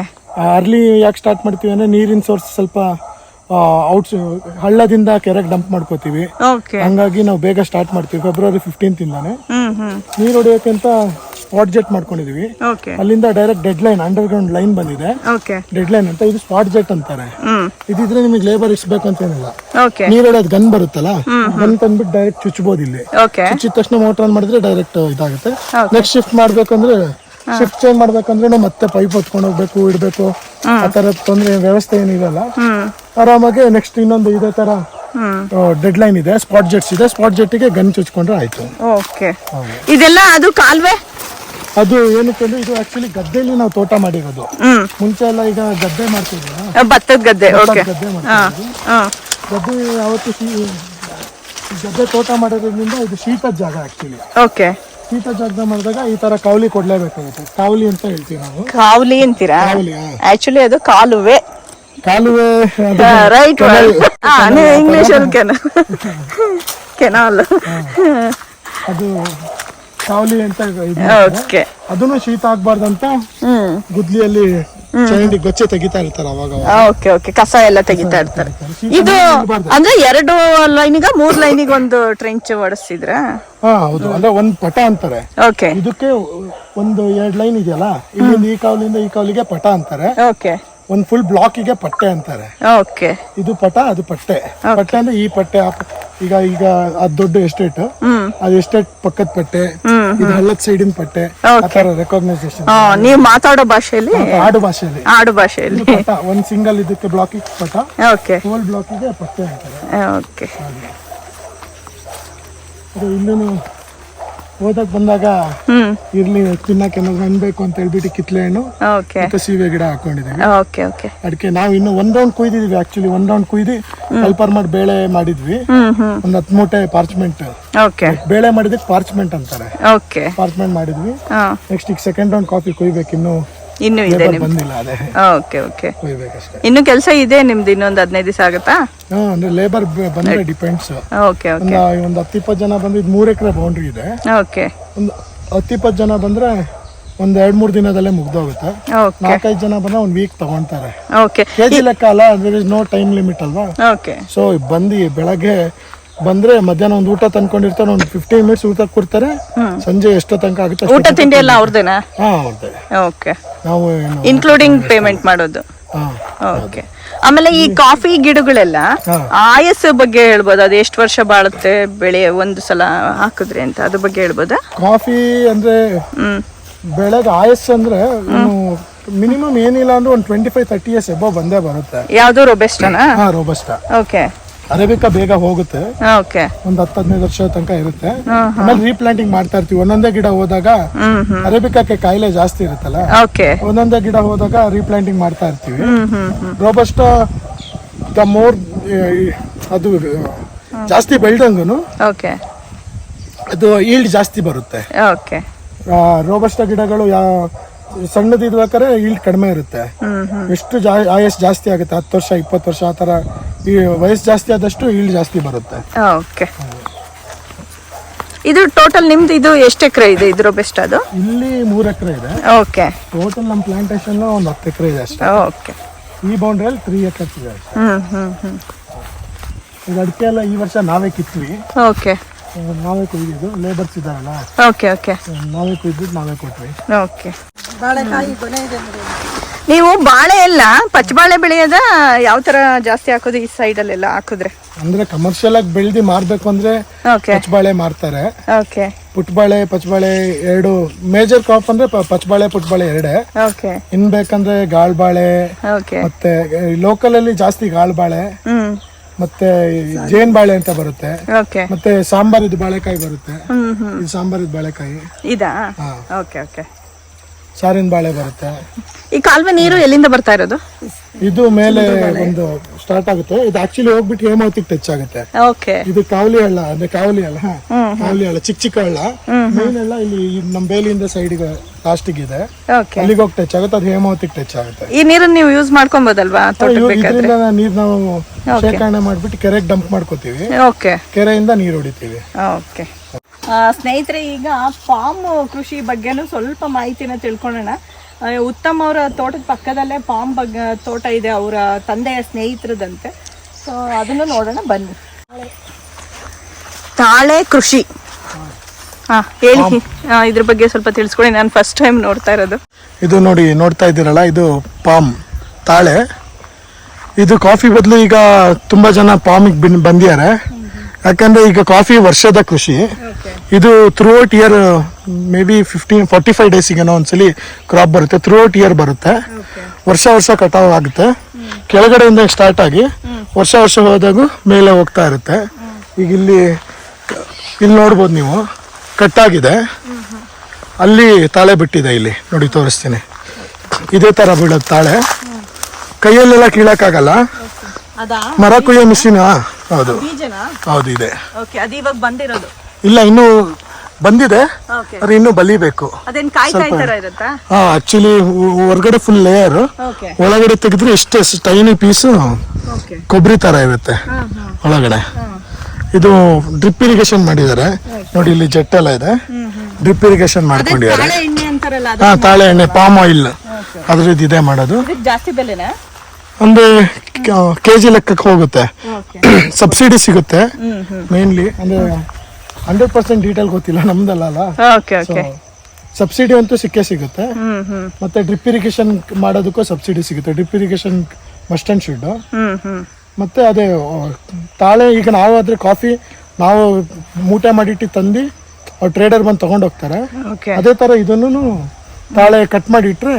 ಅರ್ಲಿ ಯಾಕೆ ಸ್ಟಾರ್ಟ್ ಮಾಡ್ತೀವಿ ಅಂದ್ರೆ ನೀರಿನ ಸೋರ್ಸ್ ಸ್ವಲ್ಪ ಔಟ್ಸ್ ಹಳ್ಳದಿಂದ ಕೆರೆಗೆ ಡಂಪ್ ಮಾಡ್ಕೋತೀವಿ. ಓಕೆ ಹಂಗಾಗಿ ನಾವು ಬೇಗ ಸ್ಟಾರ್ಟ್ ಮಾಡ್ತೀವಿ ಫೆಬ್ರವರಿ ಫಿಫ್ಟೀನ್ತ್ ಇಂದಾನೆ. ಹ್ಮ್ ಹ್ಮ್. ನೀರು ಹೊಡೆಯೋಕೆ ಅಂತ ಸ್ಪಾಟ್ ಜೆಟ್ ಮಾಡ್ಕೊಂಡಿದೀವಿ. ಓಕೆ ಅಲ್ಲಿಂದ direct dead line underground line ಬಂದಿದೆ. ಓಕೆ ಡೆಡ್ ಲೈನ್ ಅಂತ ಇದು ಸ್ಪಾಟ್ ಜೆಟ್ ಅಂತಾರೆ. ಇದಿದ್ರೆ ನಿಮಗೆ ಲೇಬರ್ ಇಸ್ಬೇಕು ಅಂತ ಏನಿಲ್ಲ. ಓಕೆ ನೀರ್ ಹೊಡೆಯೋದು ಗನ್ ಬರುತ್ತಲ್ಲ ಗನ್ ತಂದ್ಬಿಟ್ಟು ಡೈರೆಕ್ಟ್ ಚುಚ್ಚಬಹುದು ಇಲ್ಲಿ. ಓಕೆ ಚುಚ್ಚಿದ ತಕ್ಷಣ ಮೋಟರ್ ಆನ್ ಮಾಡಿದ್ರೆ ಡೈರೆಕ್ಟ್ ಇದಾಗುತ್ತೆ. ನೆಕ್ಸ್ಟ್ ಶಿಫ್ಟ್ ಮಾಡ್ಬೇಕಂದ್ರೆ ಶಿಫ್ಟ್ ಚೇಂಜ್ ಮಾಡ್ಬೇಕಂದ್ರೆ ಮತ್ತೆ ಪೈಪ್ ಹೊತ್ಕೊಂಡು ಹೋಗ್ಬೇಕು ಇಡ್ಬೇಕು. ಆ ತರ ತೊಂದ್ರೆ ವ್ಯವಸ್ಥೆ ಏನಿರಲ್ಲ ಆರಾಮಾಗಿ ನೆಕ್ಸ್ಟ್ ಇನ್ನೊಂದು ಇದೇ ತರ ಡೆಡ್ ಲೈನ್ ಇದೆ ಸ್ಪಾಟ್ ಜೆಟ್ಸ್ ಇದೆ. ಸ್ಪಾಟ್ ಜೆಟ್ಗೆ ಗನ್ ಚುಚ್ಕೊಂಡ್ರೆ ಆಯ್ತು. ಓಕೆ ಇದೆಲ್ಲ ಅದು ಕಾಲುವೆ? ಅದು ಏನಕ್ಕೆ ಅಂದ್ರೆ ಇದು ಆಕ್ಚುಲಿ ಗದ್ದೆಯಲ್ಲಿ ನಾವು ತೋಟ ಮಾಡಿರೋದು. ಮುಂಚೆ ಎಲ್ಲ ಈಗ ಗದ್ದೆ ಮಾಡ್ತಿದ್ವಿ. ಭತ್ತದ ಗದ್ದೆ ಓಕೆ ಗದ್ದೆ ಮಾಡ್ತಿದ್ವಿ. ಗದ್ದೆ ಯಾವತ್ತು ಈ ಗದ್ದೆ ತೋಟ ಮಾಡೋದ್ರಿಂದ ಇದು ಶೀತದ ಜಾಗ ಆಕ್ಚುಲಿ ಓಕೆ ಶೀತ ಜಾಗ ಮಾಡಿದಾಗ ಈ ತರ ಕಾವಲಿ ಕೊಡ್ಲೇಬೇಕಾಗುತ್ತೆ. ಕಾವಲಿ ಅಂತ ಹೇಳ್ತೀವಿ ನಾವು. ಕಾವಲಿ ಅಂತೀರಾ? ಆಕ್ಚುಲಿ ಅದು ಕಾಲುವೆ. ಕಾಲುವೆ ರೈಟ್ ಇಂಗ್ಲಿಷ್ ಅಲ್ಲಿ ಕೆನ ಕೆನಾಲ್. ಅದು ಕಾವಲಿ ಅಂತ ಇದು ಓಕೆ ಅದನ್ನು ಶೀತ ಆಗ್ಬಾರ್ದಂತ ಹ್ಮ್. ಗುದ್ಲಿಯಲ್ಲಿ ಚರಂಡಿ ಗೊಚ್ಚೆ ತೆಗಿತಾ ಇರ್ತಾರೆ ಅವಾಗ ಅವಾಗ. Okay okay. ಕಸ ಎಲ್ಲ ತೆಗಿತಾ ಇರ್ತಾರೆ. ಇದು. ಅಂದ್ರೆ ಎರಡು ಲೈನಿಗ ಮೂರ್ ಲೈನಿಗೆ ಒಂದು ಟ್ರೆಂಚ್ ಹೊಡಿಸಿದ್ರ ಹಾ ಹೌದು. ಅಂದ್ರೆ ಒಂದ್ ಪಟ ಅಂತಾರೆ. ಓಕೆ. ಇದಕ್ಕೆ ಒಂದು ಎರಡ್ ಲೈನ್ ಇದೆಯಲ್ಲ? ಇಲ್ಲಿಂದ ಈ ಕಾವಲಿಂದ ಈ ಕಾವಲಿಗೆ ಪಟ ಅಂತಾರೆ. ಓಕೆ. ಒಂದ್ ಫುಲ್ ಬ್ಲಾಕಿಗೆ ಪಟ್ಟೆ ಅಂತಾರೆ. ಓಕೆ. ಇದು ಪಟ ಅದು ಪಟ್ಟೆ. ಪಟ್ಟೆ ಅಂದ್ರೆ ಈ ಪಟ್ಟೆ ಆ ಪ- ಈಗ ಈಗ ಆ ದೊಡ್ಡ ಎಸ್ಟೇಟ್ ಅದು ಎಸ್ಟೇಟ್ ಪಕ್ಕದ ಪಟ್ಟೆ ಇದು ಹಳ್ಳದ ಸೈಡಿನ ಪಟ್ಟೆ ಆ ತರ ರೆಕಾಗ್ನೈಸೇಷನ್ ನೀವು ಮಾತಾಡೋ ಭಾಷೆಯಲ್ಲಿ ಆಡು ಭಾಷೆಯಲ್ಲಿ. ಆಡು ಭಾಷೆಯಲ್ಲಿ. ಪಟ ಒಂದ್ ಸಿಂಗಲ್ ಇದಕ್ಕೆ ಬ್ಲಾಕಿಗೆ ಪಟ ಓಕೆ ಹೋಲ್ ಇದೆ ಪಟ್ಟೆ ಅಂತಾರೆ. ಓಕೆ ಅದು ಇಲ್ಲೂ ಓದಕ್ ಬಂದಾಗ ಹ್ಮ್. ಇರ್ಲಿ ತಿನ್ನಕ್ಕೆ ಏನಾದ್ರು ಹಣ್ಣು ಬೇಕು ಅಂತ ಹೇಳ್ಬಿಟ್ಟು ಕಿತ್ಲೆ ಹಣ್ಣು ಓಕೆ ಮತ್ತೆ ಸೀಬೆ ಗಿಡ ಹಾಕೊಂಡಿದೀವಿ. ಓಕೆ ಓಕೆ ಅದಕ್ಕೆ ನಾವು ಇನ್ನು ಒಂದ್ ರೌಂಡ್ ಕುಯ್ದಿದೀವಿ ಆಕ್ಚುಲಿ ಒಂದ್ ರೌಂಡ್ ಕುಯ್ದು ಕಲ್ಪರ್ ಮಾಡಿ ಬೇಳೆ ಮಾಡಿದ್ವಿ. ಹ್ಮ್ ಹ್ಮ್. ಒಂದ್ ಹತ್ ಮೂಟೆ ಪಾರ್ಚ್ಮೆಂಟ್ ಓಕೆ ಬೇಳೆ ಮಾಡಿದಕ್ಕೆ ಪಾರ್ಚ್ಮೆಂಟ್ ಅಂತಾರೆ. ಓಕೆ ಪಾರ್ಚ್ಮೆಂಟ್ ಮಾಡಿದ್ವಿ. ಹಾ. ನೆಕ್ಸ್ಟ್ ಈಗ ಸೆಕೆಂಡ್ ರೌಂಡ್ ಕಾಫಿ ಕುಯ್ಬೇಕು ಇನ್ನು. ಇನ್ನು ಇದೆ ಬಂದಿಲ್ಲ ಅದೇ. Okay okay. ಇನ್ನು ಕೆಲಸ ಇದೆ ನಿಮ್ದು ಇನ್ನೊಂದು ಹದಿನೈದು ದಿವಸ ಆಗುತ್ತಾ? ಹಾ ಅಂದ್ರೆ ಲೇಬರ್ ಬಂದ್ರೆ ಡಿಪೆಂಡ್ಸ್ ಓಕೆ ಓಕೆ. ಹತ್ತು ಇಪ್ಪತ್ತು ಹತ್ತಿಪ್ಪತ್ತು ಜನ ಬಂದ್ರೆ ಮೂರು ಎಕರೆ ಬೌಂಡ್ರಿ ಇದೆ. ಓಕೆ. ಒಂದು ಹತ್ತಿಪ್ಪತ್ತು ಜನ ಬಂದ್ರೆ ಒಂದ್ ಎರಡ್ ಮೂರ್ ದಿನದಲ್ಲೇ ಮುಗ್ದೋಗುತ್ತೆ. ಓಕೆ. ನಾಲ್ಕೈದು ಜನ ಬಂದ್ರೆ ಒಂದ್ ವೀಕ್ ತಗೊಂತಾರೆ ಓಕೆ. ಕೆಜಿ ಲೆಕ್ಕ ಅಲ್ಲ there is no time limit ಅಲ್ವಾ? ಓಕೆ. ಸೊ ಬಂದು ಬೆಳಗ್ಗೆ ಬಂದ್ರೆ ಮಧ್ಯಾಹ್ನ ಒಂದು ಊಟ ತಂದ್ಕೊಂಡಿರ್ತಾರೆ ಒಂದು ಫಿಫ್ಟೀನ್ ಮಿನಿಟ್ಸ್ ಊಟ ಕೊಡ್ತಾರೆ. ಸಂಜೆ ಎಷ್ಟೋ ತನಕ ಆಗುತ್ತೆ ಊಟ ತಿಂಡಿ ಎಲ್ಲ ಅವ್ರದ್ದೇನಾ ಹಾ ಅವ್ರದ್ದೇ ಓಕೆ ನಾವು ಏನು ಇನ್ಕ್ಲೂಡಿಂಗ್ ಪೇಮೆಂಟ್ ಮಾಡೋದು. ಹಾ ಓಕೆ ಆಮೇಲೆ ಈ ಕಾಫಿ ಗಿಡಗಳೆಲ್ಲ ಆಯಸ್ಸು ಬಗ್ಗೆ ಹೇಳ್ಬೋದು? ಅದು ಎಷ್ಟು ವರ್ಷ ಬಾಳುತ್ತೆ ಬೆಳೆ ಒಂದು ಸಲ ಹಾಕಿದ್ರೆ ಅಂತ ಅದ್ರ ಬಗ್ಗೆ ಹೇಳ್ಬೋದ? ಕಾಫಿ ಅಂದ್ರೆ ಹ್ಮ್. ಆಯಸ್ ಆಯಸ್ಸು ಅಂದ್ರೆ ಮಿನಿಮಮ್ ಏನಿಲ್ಲ ಅಂದ್ರೆ ಒಂದು twenty five thirty years above ಬಂದೇ ಬರುತ್ತೆ. ಯಾವ್ದು ರೊಬೆಸ್ಟನಾ ಹಾ ರೋಬಸ್ಟ ಓಕೆ ಅರೇಬಿಕಾ ಬೇಗ ಹೋಗುತ್ತೆ. ಓಕೆ. ಒಂದ್ ಹತ್ತು ಹದಿನೈದು ವರ್ಷ ತನಕ ಇರುತ್ತೆ. ಆಮೇಲೆ ರೀಪ್ಲಾಂಟಿಂಗ್ ಮಾಡ್ತಾ ಇರ್ತೀವಿ. ಒಂದೊಂದೇ ಗಿಡ ಹೋದಾಗ ಅರೇಬಿಕಾಕ್ಕೆ ಕಾಯಿಲೆ ಜಾಸ್ತಿ ಇರುತ್ತಲ್ಲ? ಒಂದೊಂದೇ ಗಿಡ ಹೋದಾಗ ರೀಪ್ಲಾಂಟಿಂಗ್ ಮಾಡ್ತಾ ಇರ್ತೀವಿ. ರೋಬಸ್ಟ್ ದ ಮೋರ್ ಅದು ಜಾಸ್ತಿ ಬೆಳ್ದಂಗು ಓಕೆ. ಅದು ಈಲ್ಡ್ ಜಾಸ್ತಿ ಬರುತ್ತೆ. ಓಕೆ. ರೋಬಸ್ಟ ಗಿಡಗಳು ಯಾ ಸಣ್ಣದಿರ್ಬೇಕಾದ್ರೆ ಈಲ್ಡ್ ಕಡಿಮೆ ಇರುತ್ತೆ. ಎಷ್ಟು ಆಯಸ್ ಜಾಸ್ತಿ ಆಗುತ್ತೆ ಹತ್ತು ವರ್ಷ ಇಪ್ಪತ್ತು ವರ್ಷ ಆ ಥರ ಈ ವಯಸ್ಸು ಜಾಸ್ತಿ ಆದಷ್ಟು ಈಲ್ಡ್ ಜಾಸ್ತಿ ಬರುತ್ತೆ. ಓಕೆ. ಇದು ಟೋಟಲ್ ನಿಮ್ದು ಇದು ಎಷ್ಟು ಎಕರೆ ಇದೆ? ಇದ್ರ ಬೆಸ್ಟ್ ಅದು? ಇಲ್ಲಿ ಮೂರು ಎಕರೆ ಇದೆ. ಓಕೆ. ಟೋಟಲ್ ನಮ್ಮ ಪ್ಲಾಂಟೇಶನ್ ಒಂದು ಹತ್ತು ಎಕರೆ ಇದೆ ಅಷ್ಟೇ. ಓಕೆ. ಈ ಬೌಂಡ್ರಿಯಲ್ಲಿ ತ್ರೀ ಎಕರ್ಸ್ ಇದೆ ಅಷ್ಟೇ. ಹ್ಮ್ ಹ್ಮ್ ಹ್ಮ್. ಈಗ ಅಡಿಕೆ ಎಲ್ಲ ಈ ವರ್ಷ ನಾವೇ ಕಿತ್ವಿ. ಓಕೆ. ನಾವೇ ಕೊಯ್ದಿದ್ದು ಲೇಬರ್ಸ್ ಇದ್ದಾರಲ್ಲ ಓಕೆ ಓಕೆ. ನಾವೇ ಕೊಯ್ದಿದ್ದು ನಾವೇ ಕೊಟ್ವಿ. ಓಕೆ. ನೀವು ಬಾಳೆ ಎಲ್ಲ ಪಚ್ಚಬಾಳೆ ಬೆಳೆಯೋದ ಯಾವ ತರ ಜಾಸ್ತಿ ಹಾಕೋದು ಈ ಸೈಡ್ ಅಲ್ಲೆಲ್ಲ ಹಾಕಿದ್ರೆ? ಅಂದ್ರೆ ಕಮರ್ಷಿಯಲ್ ಆಗಿ ಬೆಳ್ದಿ ಮಾರ್ಬೇಕು ಅಂದ್ರೆ ಓಕೆ. ಪಚ್ಚಬಾಳೆ ಮಾರ್ತಾರೆ. ಓಕೆ. ಪುಟ್ಬಾಳೆ ಪಚ್ಚಬಾಳೆ ಎರಡು ಮೇಜರ್ ಕ್ರಾಪ್ ಅಂದ್ರೆ ಪ- ಪಚ್ಚಬಾಳೆ ಪುಟ್ಬಾಳೆ ಎರಡೇ. ಓಕೆ. ಇನ್ ಬೇಕಂದ್ರೆ ಗಾಳ್ಬಾಳೆ ಓಕೆ. ಮತ್ತೆ ಲೋಕಲ್ ಅಲ್ಲಿ ಜಾಸ್ತಿ ಗಾಳ್ಬಾಳೆ. ಹ್ಮ್. ಮತ್ತೆ ಜೇನ್ ಬಾಳೆ ಅಂತ ಬರುತ್ತೆ. ಓಕೆ ಮತ್ತೆ ಸಾಂಬಾರಿದ್ ಬಾಳೆಕಾಯಿ ಬರುತ್ತೆ. ಹ್ಮ್ ಹ್ಮ್. ಇದು ಸಾಂಬಾರಿದ್ ಬಾಳೆಕಾಯಿ. ಇದಾ? ಓಕೆ ಓಕೆ ಸಾರಿನ ಬಾಳೆ ಬರುತ್ತೆ. ಈ ಕಾಲುವೆ ನೀರು ಎಲ್ಲಿಂದ ಬರ್ತಾ ಇರೋದು? ಇದು ಮೇಲೆ ಒಂದು ಸ್ಟಾರ್ಟ್ ಆಗುತ್ತೆ. ಇದು ಆಕ್ಚುಲಿ ಹೋಗ್ಬಿಟ್ಟು ಹೇಮಾವತಿಗೆ ಟಚ್ ಆಗುತ್ತೆ. ಓಕೆ ಇದು ಕಾವಲಿ ಹಳ್ಳ ಅಂದ್ರೆ ಕಾವಲಿ ಹಳ್ಳ ಕಾವಲಿ ಹಳ್ಳ ಚಿಕ್ಕ ಚಿಕ್ಕ ಹಳ್ಳ. ಮೇನ್ ಹಳ್ಳ ಇಲ್ಲಿ ನಮ್ ಬೇಲಿಯಿಂದ ಸೈಡ್ಗೆ ಲಾಸ್ಟಿಗೆ ಇದೆ. ಓಕೆ ಅಲ್ಲಿಗೆ ಹೋಗಿ ಟಚ್ ಆಗುತ್ತೆ ಅದು ಹೇಮಾವತಿಗೆ ಟಚ್ ಆಗುತ್ತೆ. ಈ ನೀರನ್ನ ನೀವು ಯೂಸ್ ಮಾಡ್ಕೊಬೋದಲ್ವಾ? ಇದ್ರಿಂದ ನೀರ್ ನಾವು ಶೇಖರಣೆ ಮಾಡ್ಬಿಟ್ಟು ಕೆರೆಗೆ ಡಂಪ್ ಮಾಡ್ಕೋತೀವಿ. ಓಕೆ ಕೆರೆಯಿಂದ ನೀರು ಹೊಡಿತೀವಿ. ಓಕೆ ಸ್ನೇಹಿತರೆ ಈಗ ಪಾಮ್ ಕೃಷಿ ಬಗ್ಗೆನೂ ಸ್ವಲ್ಪ ಮಾಹಿತಿನ ತಿಳ್ಕೊಳ್ಳೋಣ. ಉತ್ತಮ್ ಅವರ ತೋಟದ ಪಕ್ಕದಲ್ಲೇ ಪಾಮ್ ಬಗ್ಗೆ ತೋಟ ಇದೆ ಅವರ ತಂದೆಯ ಸ್ನೇಹಿತರದಂತೆ. ಸೊ ಅದನ್ನು ನೋಡೋಣ ಬನ್ನಿ. ತಾಳೆ ಕೃಷಿ. ಹಾ ಹೇಳಿ. ಇದ್ರ ಬಗ್ಗೆ ಸ್ವಲ್ಪ ತಿಳಿಸ್ಕೊಡಿ. ನಾನು ಫಸ್ಟ್ ಟೈಮ್ ನೋಡ್ತಾ ಇರೋದು. ಇದು ನೋಡಿ ನೋಡ್ತಾ ಇದ್ದೀರಲ್ಲ ಇದು ಪಾಮ್ ತಾಳೆ. ಇದು ಕಾಫಿ ಬದಲು ಈಗ ತುಂಬಾ ಜನ ಪಾಮಿಗೆ ಬಂದಿದ್ದಾರೆ. ಯಾಕಂದ್ರೆ ಈಗ ಕಾಫಿ ವರ್ಷದ ಕೃಷಿ ಇದು throughout year maybe fifteen forty five ಡೇಸಿಗೇನೋ ಒಂದ್ಸಲಿ ಕ್ರಾಪ್ ಬರುತ್ತೆ. ಥ್ರೂ ಔಟ್ ಇಯರ್ ಬರುತ್ತೆ ವರ್ಷ ವರ್ಷ ಕಟಾವ್ ಆಗುತ್ತೆ. ಕೆಳಗಡೆಯಿಂದ ಸ್ಟಾರ್ಟ್ ಆಗಿ ವರ್ಷ ವರ್ಷ ಹೋದಾಗೂ ಮೇಲೆ ಹೋಗ್ತಾ ಇರುತ್ತೆ. ಈಗ ಇಲ್ಲಿ ಇಲ್ಲಿ ನೋಡ್ಬೋದು ನೀವು. ಕಟ್ಟಾಗಿದೆ ಅಲ್ಲಿ ತಾಳೆ ಬಿಟ್ಟಿದೆ ಇಲ್ಲಿ. ನೋಡಿ ತೋರಿಸ್ತೀನಿ. ಇದೇ ತರ ಬೀಳೋದು ತಾಳೆ. ಕೈಯಲ್ಲೆಲ್ಲ ಕೀಳಕ್ಕಾಗಲ್ಲ? ಅದಾ? ಮರ ಕುಯ್ಯೋ ಮಿಷಿನ್ ಹೌದು. ಬೀಜನಾ? ಹೌದು ಇದೆ. ಓಕೆ ಅದು ಇವಾಗ ಬಂದಿರೋದು. ಇಲ್ಲ ಇನ್ನು ಬಂದಿದೆ ಓಕೆ. ಆದ್ರೆ ಇನ್ನು ಬಲಿಬೇಕು. ಅದೇನ್ ಕಾಯಿ ಕಾಯಿ ತರ ಇರುತ್ತಾ? ಹಾ ಆಕ್ಚುಲಿ ಹೊರಗಡೆ ಫುಲ್ ಲೇಯರ್ ಓಕೆ. ಒಳಗಡೆ ತೆಗೆದ್ರೆ ಎಷ್ಟು ಟೈನಿ ಪೀಸು ಓಕೆ. ಕೊಬ್ಬರಿ ತರ ಇರುತ್ತೆ. ಒಳಗಡೆ. ಇದು ಡ್ರಿಪ್ ಇರಿಗೇಷನ್ ಮಾಡಿದ್ದಾರೆ. ನೋಡಿ ಇಲ್ಲಿ ಜೆಟ್ ಎಲ್ಲ ಇದೆ. ಡ್ರಿಪ್ ಇರಿಗೇಷನ್ ಮಾಡ್ಕೊಂಡಿದ್ದಾರೆ. ತಾಳೆ ಎಣ್ಣೆ ಅಂತಾರಲ್ಲ ಅದು ಹಾ ತಾಳೆ ಎಣ್ಣೆ ಪಾಮ್ ಆಯಿಲ್ ಅದ್ರದ್ದು ಇದೆ ಮಾಡೋದು. ಇದಕ್ಕೆ ಜಾಸ್ತಿ ಬೆಲೆನಾ? ಅಂದ್ರೆ ಕೆ ಜಿ ಲೆಕ್ಕಕ್ಕೆ ಹೋಗುತ್ತೆ. ಸಬ್ಸಿಡಿ ಸಿಗುತ್ತೆ. ಮೇನ್ಲಿ ಅಂದ್ರೆ ಹಂಡ್ರೆಡ್ ಪರ್ಸೆಂಟ್ ಡೀಟೇಲ್ ಗೊತ್ತಿಲ್ಲ ನಮ್ದಲ್ಲ ಸಬ್ಸಿಡಿ ಅಂತೂ ಸಿಕ್ಕೇ ಸಿಗುತ್ತೆ. ಮತ್ತೆ ಡ್ರಿಪ್ ಇರಿಗೇಷನ್ ಮಾಡೋದಕ್ಕೂ ಸಬ್ಸಿಡಿ ಸಿಗುತ್ತೆ. Drip irrigation must and should ಮತ್ತೆ ಅದೇ ತಾಳೆ ಈಗ ನಾವು ಆದ್ರೆ ಕಾಫಿ ನಾವು ಮೂಟೆ ಮಾಡಿಟ್ಟು ತಂದು ಅವ್ರು ಟ್ರೇಡರ್ ಬಂದು ತಗೊಂಡು ಹೋಗ್ತಾರೆ ಅದೇ ತರ ಇದನ್ನು ತಾಳೆ ಕಟ್ ಮಾಡಿ ಇಟ್ರೆ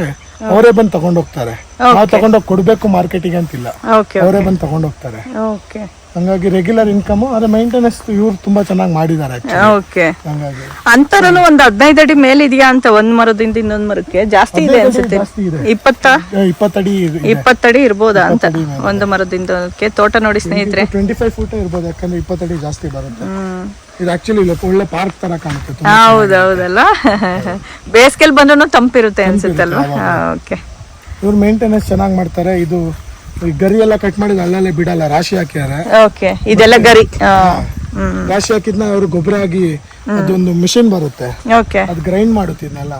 ಅವರೇ ಬಂದು ತಗೊಂಡು ಹೋಗ್ತಾರೆ. ನಾವು ತಗೊಂಡೋಗಿ ಕೊಡ್ಬೇಕು ಮಾರ್ಕೆಟಿಗೆ ಅಂತಿಲ್ಲ. ಓಕೆ ಅವರೇ ಬಂದು ತಗೊಂಡು ಹೋಗ್ತಾರೆ. ಓಕೆ ಹಂಗಾಗಿ ರೆಗ್ಯುಲರ್ ಇನ್ಕಮ್ ಆದ್ರೆ ಮೇಂಟೆನೆನ್ಸ್ ಇವ್ರು ತುಂಬಾ ಚೆನ್ನಾಗಿ ಮಾಡಿದ್ದಾರೆ. ಓಕೆ ಹಂಗಾಗಿ. ಅಂತರನು ಒಂದ್ ಹದಿನೈದು ಅಡಿ ಮೇಲೆ ಇದೆಯಾ ಅಂತ ಒಂದ್ ಮರದಿಂದ ಇನ್ನೊಂದ್ ಮರಕ್ಕೆ? ಜಾಸ್ತಿ ಇದೆ ಅನ್ಸುತ್ತೆ. ಜಾಸ್ತಿ ಇದೆ. ಇಪ್ಪತ್ತ? ಇಪ್ಪತ್ತಡಿ. ಇಪ್ಪತ್ತಡಿ ಇರ್ಬೋದಾ ಅಂತ ಒಂದು ಮರದಿಂದ ತೋಟ ನೋಡಿ ಸ್ನೇಹಿತರೆ. ಟ್ವೆಂಟಿ ಫೈವ್ ಫೂಟ್ ಇರ್ಬೋದು ಯಾಕಂದ್ರೆ ಇಪ್ಪತ್ತಡಿ ಜಾಸ್ತಿ ಬರುತ್ತೆ. ಇದು ಆಕ್ಚುಲಿ ಒಳ್ಳೆ ಪಾರ್ಕ್ ತರ ಕಾಣುತ್ತೆ. ಹೌದೌದಲ್ಲ ಬೇಸಿಗೆಲ್ ಬಂದ್ರು ತಂಪಿರುತ್ತೆ ಅನ್ಸುತ್ತಲ್ವಾ? ಓಕೆ ಇವ್ರು ಮೇಂಟೆನೆನ್ಸ್ ಚೆನ್ನಾಗಿ ಮಾಡ್ತಾರೆ. ಇದು ಗರಿ ಎಲ್ಲ ಕಟ್ ಮಾಡಿದ ಅಲ್ಲಲ್ಲೇ ಬಿಡಲ್ಲ ರಾಶಿ ಹಾಕಿದ್ದಾರೆ ಓಕೆ ಇದೆಲ್ಲ ಗರಿ. ರಾಶಿ ಹಾಕಿದ್ನ ಅವ್ರು ಗೊಬ್ಬರ ಆಗಿ ಅದೊಂದು ಮಿಷಿನ್ ಬರುತ್ತೆ. ಓಕೆ ಅದು ಗ್ರೈಂಡ್ ಮಾಡುತ್ತಿದ್ನಲ್ಲ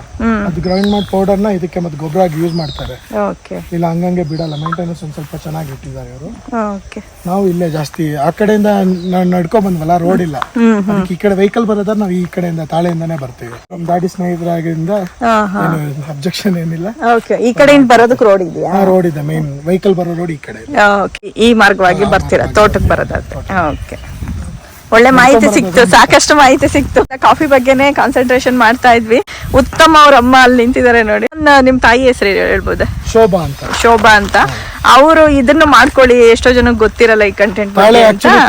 ಅದು ಗ್ರೈಂಡ್ ಮಾಡಿ ನ ಇದಕ್ಕೆ ಮತ್ತೆ ಗೊಬ್ಬರ ಆಗಿ ಯೂಸ್ ಮಾಡ್ತಾರೆ. ಓಕೆ ಇಲ್ಲ ಹಂಗಂಗೆ ಬಿಡಲ್ಲ ಮೇಂಟೆನೆನ್ಸ್ ಒಂದ್ ಸ್ವಲ್ಪ ಚೆನ್ನಾಗಿ ಇಟ್ಟಿದ್ದಾರೆ ಅವರು ಓಕೆ ನಾವು ಇಲ್ಲೇ ಜಾಸ್ತಿ ಆ ಕಡೆಯಿಂದ ನಡ್ಕೊ ಬಂದ್ವಲ್ಲ ರೋಡ್ ಇಲ್ಲ. ಅದಕ್ಕೆ ಈ ಕಡೆ ವೆಹಿಕಲ್ ಬರೋದಾದ್ರೆ ನಾವು ಈ ಕಡೆಯಿಂದ ತಾಳೆಯಿಂದಾನೇ ಬರ್ತೀವಿ. ನಮ್ಮ ದಾಡಿ ಸ್ನೇಹಿತರಾಗಿಂದ ಅಬ್ಜೆಕ್ಷನ್ ಏನಿಲ್ಲ. ಓಕೆ ಈ ಕಡೆಯಿಂದ ಬರೋದಕ್ಕೆ ರೋಡ್ ಇದೆಯಾ? ರೋಡ್ ಇದೆ ಮೇನ್ ವೆಹಿಕಲ್ ಬರೋ ರೋಡ್ ಈ ಕಡೆ ಓಕೆ ಈ ಮಾರ್ಗವಾಗಿ ಬರ್ತೀರಾ ತೋಟಕ್ಕೆ ಬರೋದಾದ್ರೆ? ಓಕೆ ಒಳ್ಳೆ ಮಾಹಿತಿ ಸಿಕ್ತು ಸಾಕಷ್ಟು ಮಾಹಿತಿ ಸಿಕ್ತು. ಕಾಫಿ ಬಗ್ಗೆನೆ ಕಾನ್ಸಂಟ್ರೇಷನ್ ಮಾಡ್ತಾ ಇದ್ವಿ. ಉತ್ತಮ ಅವ್ರ ಅಮ್ಮ ಅಲ್ಲಿ ನಿಂತಿದ್ದಾರೆ ನೋಡಿ. ನಿಮ್ ತಾಯಿ ಹೆಸರು ಹೇಳ್ಬೋದಾ? ಶೋಭಾ ಅಂತ. ಶೋಭಾ ಅಂತ. ಅವರು ಇದನ್ನ ಮಾಡ್ಕೊಳ್ಳಿ ಎಷ್ಟೋ ಜನಕ್ಕೆ ಗೊತ್ತಿರಲ್ಲ ಈ ಕಂಟೆಂಟ್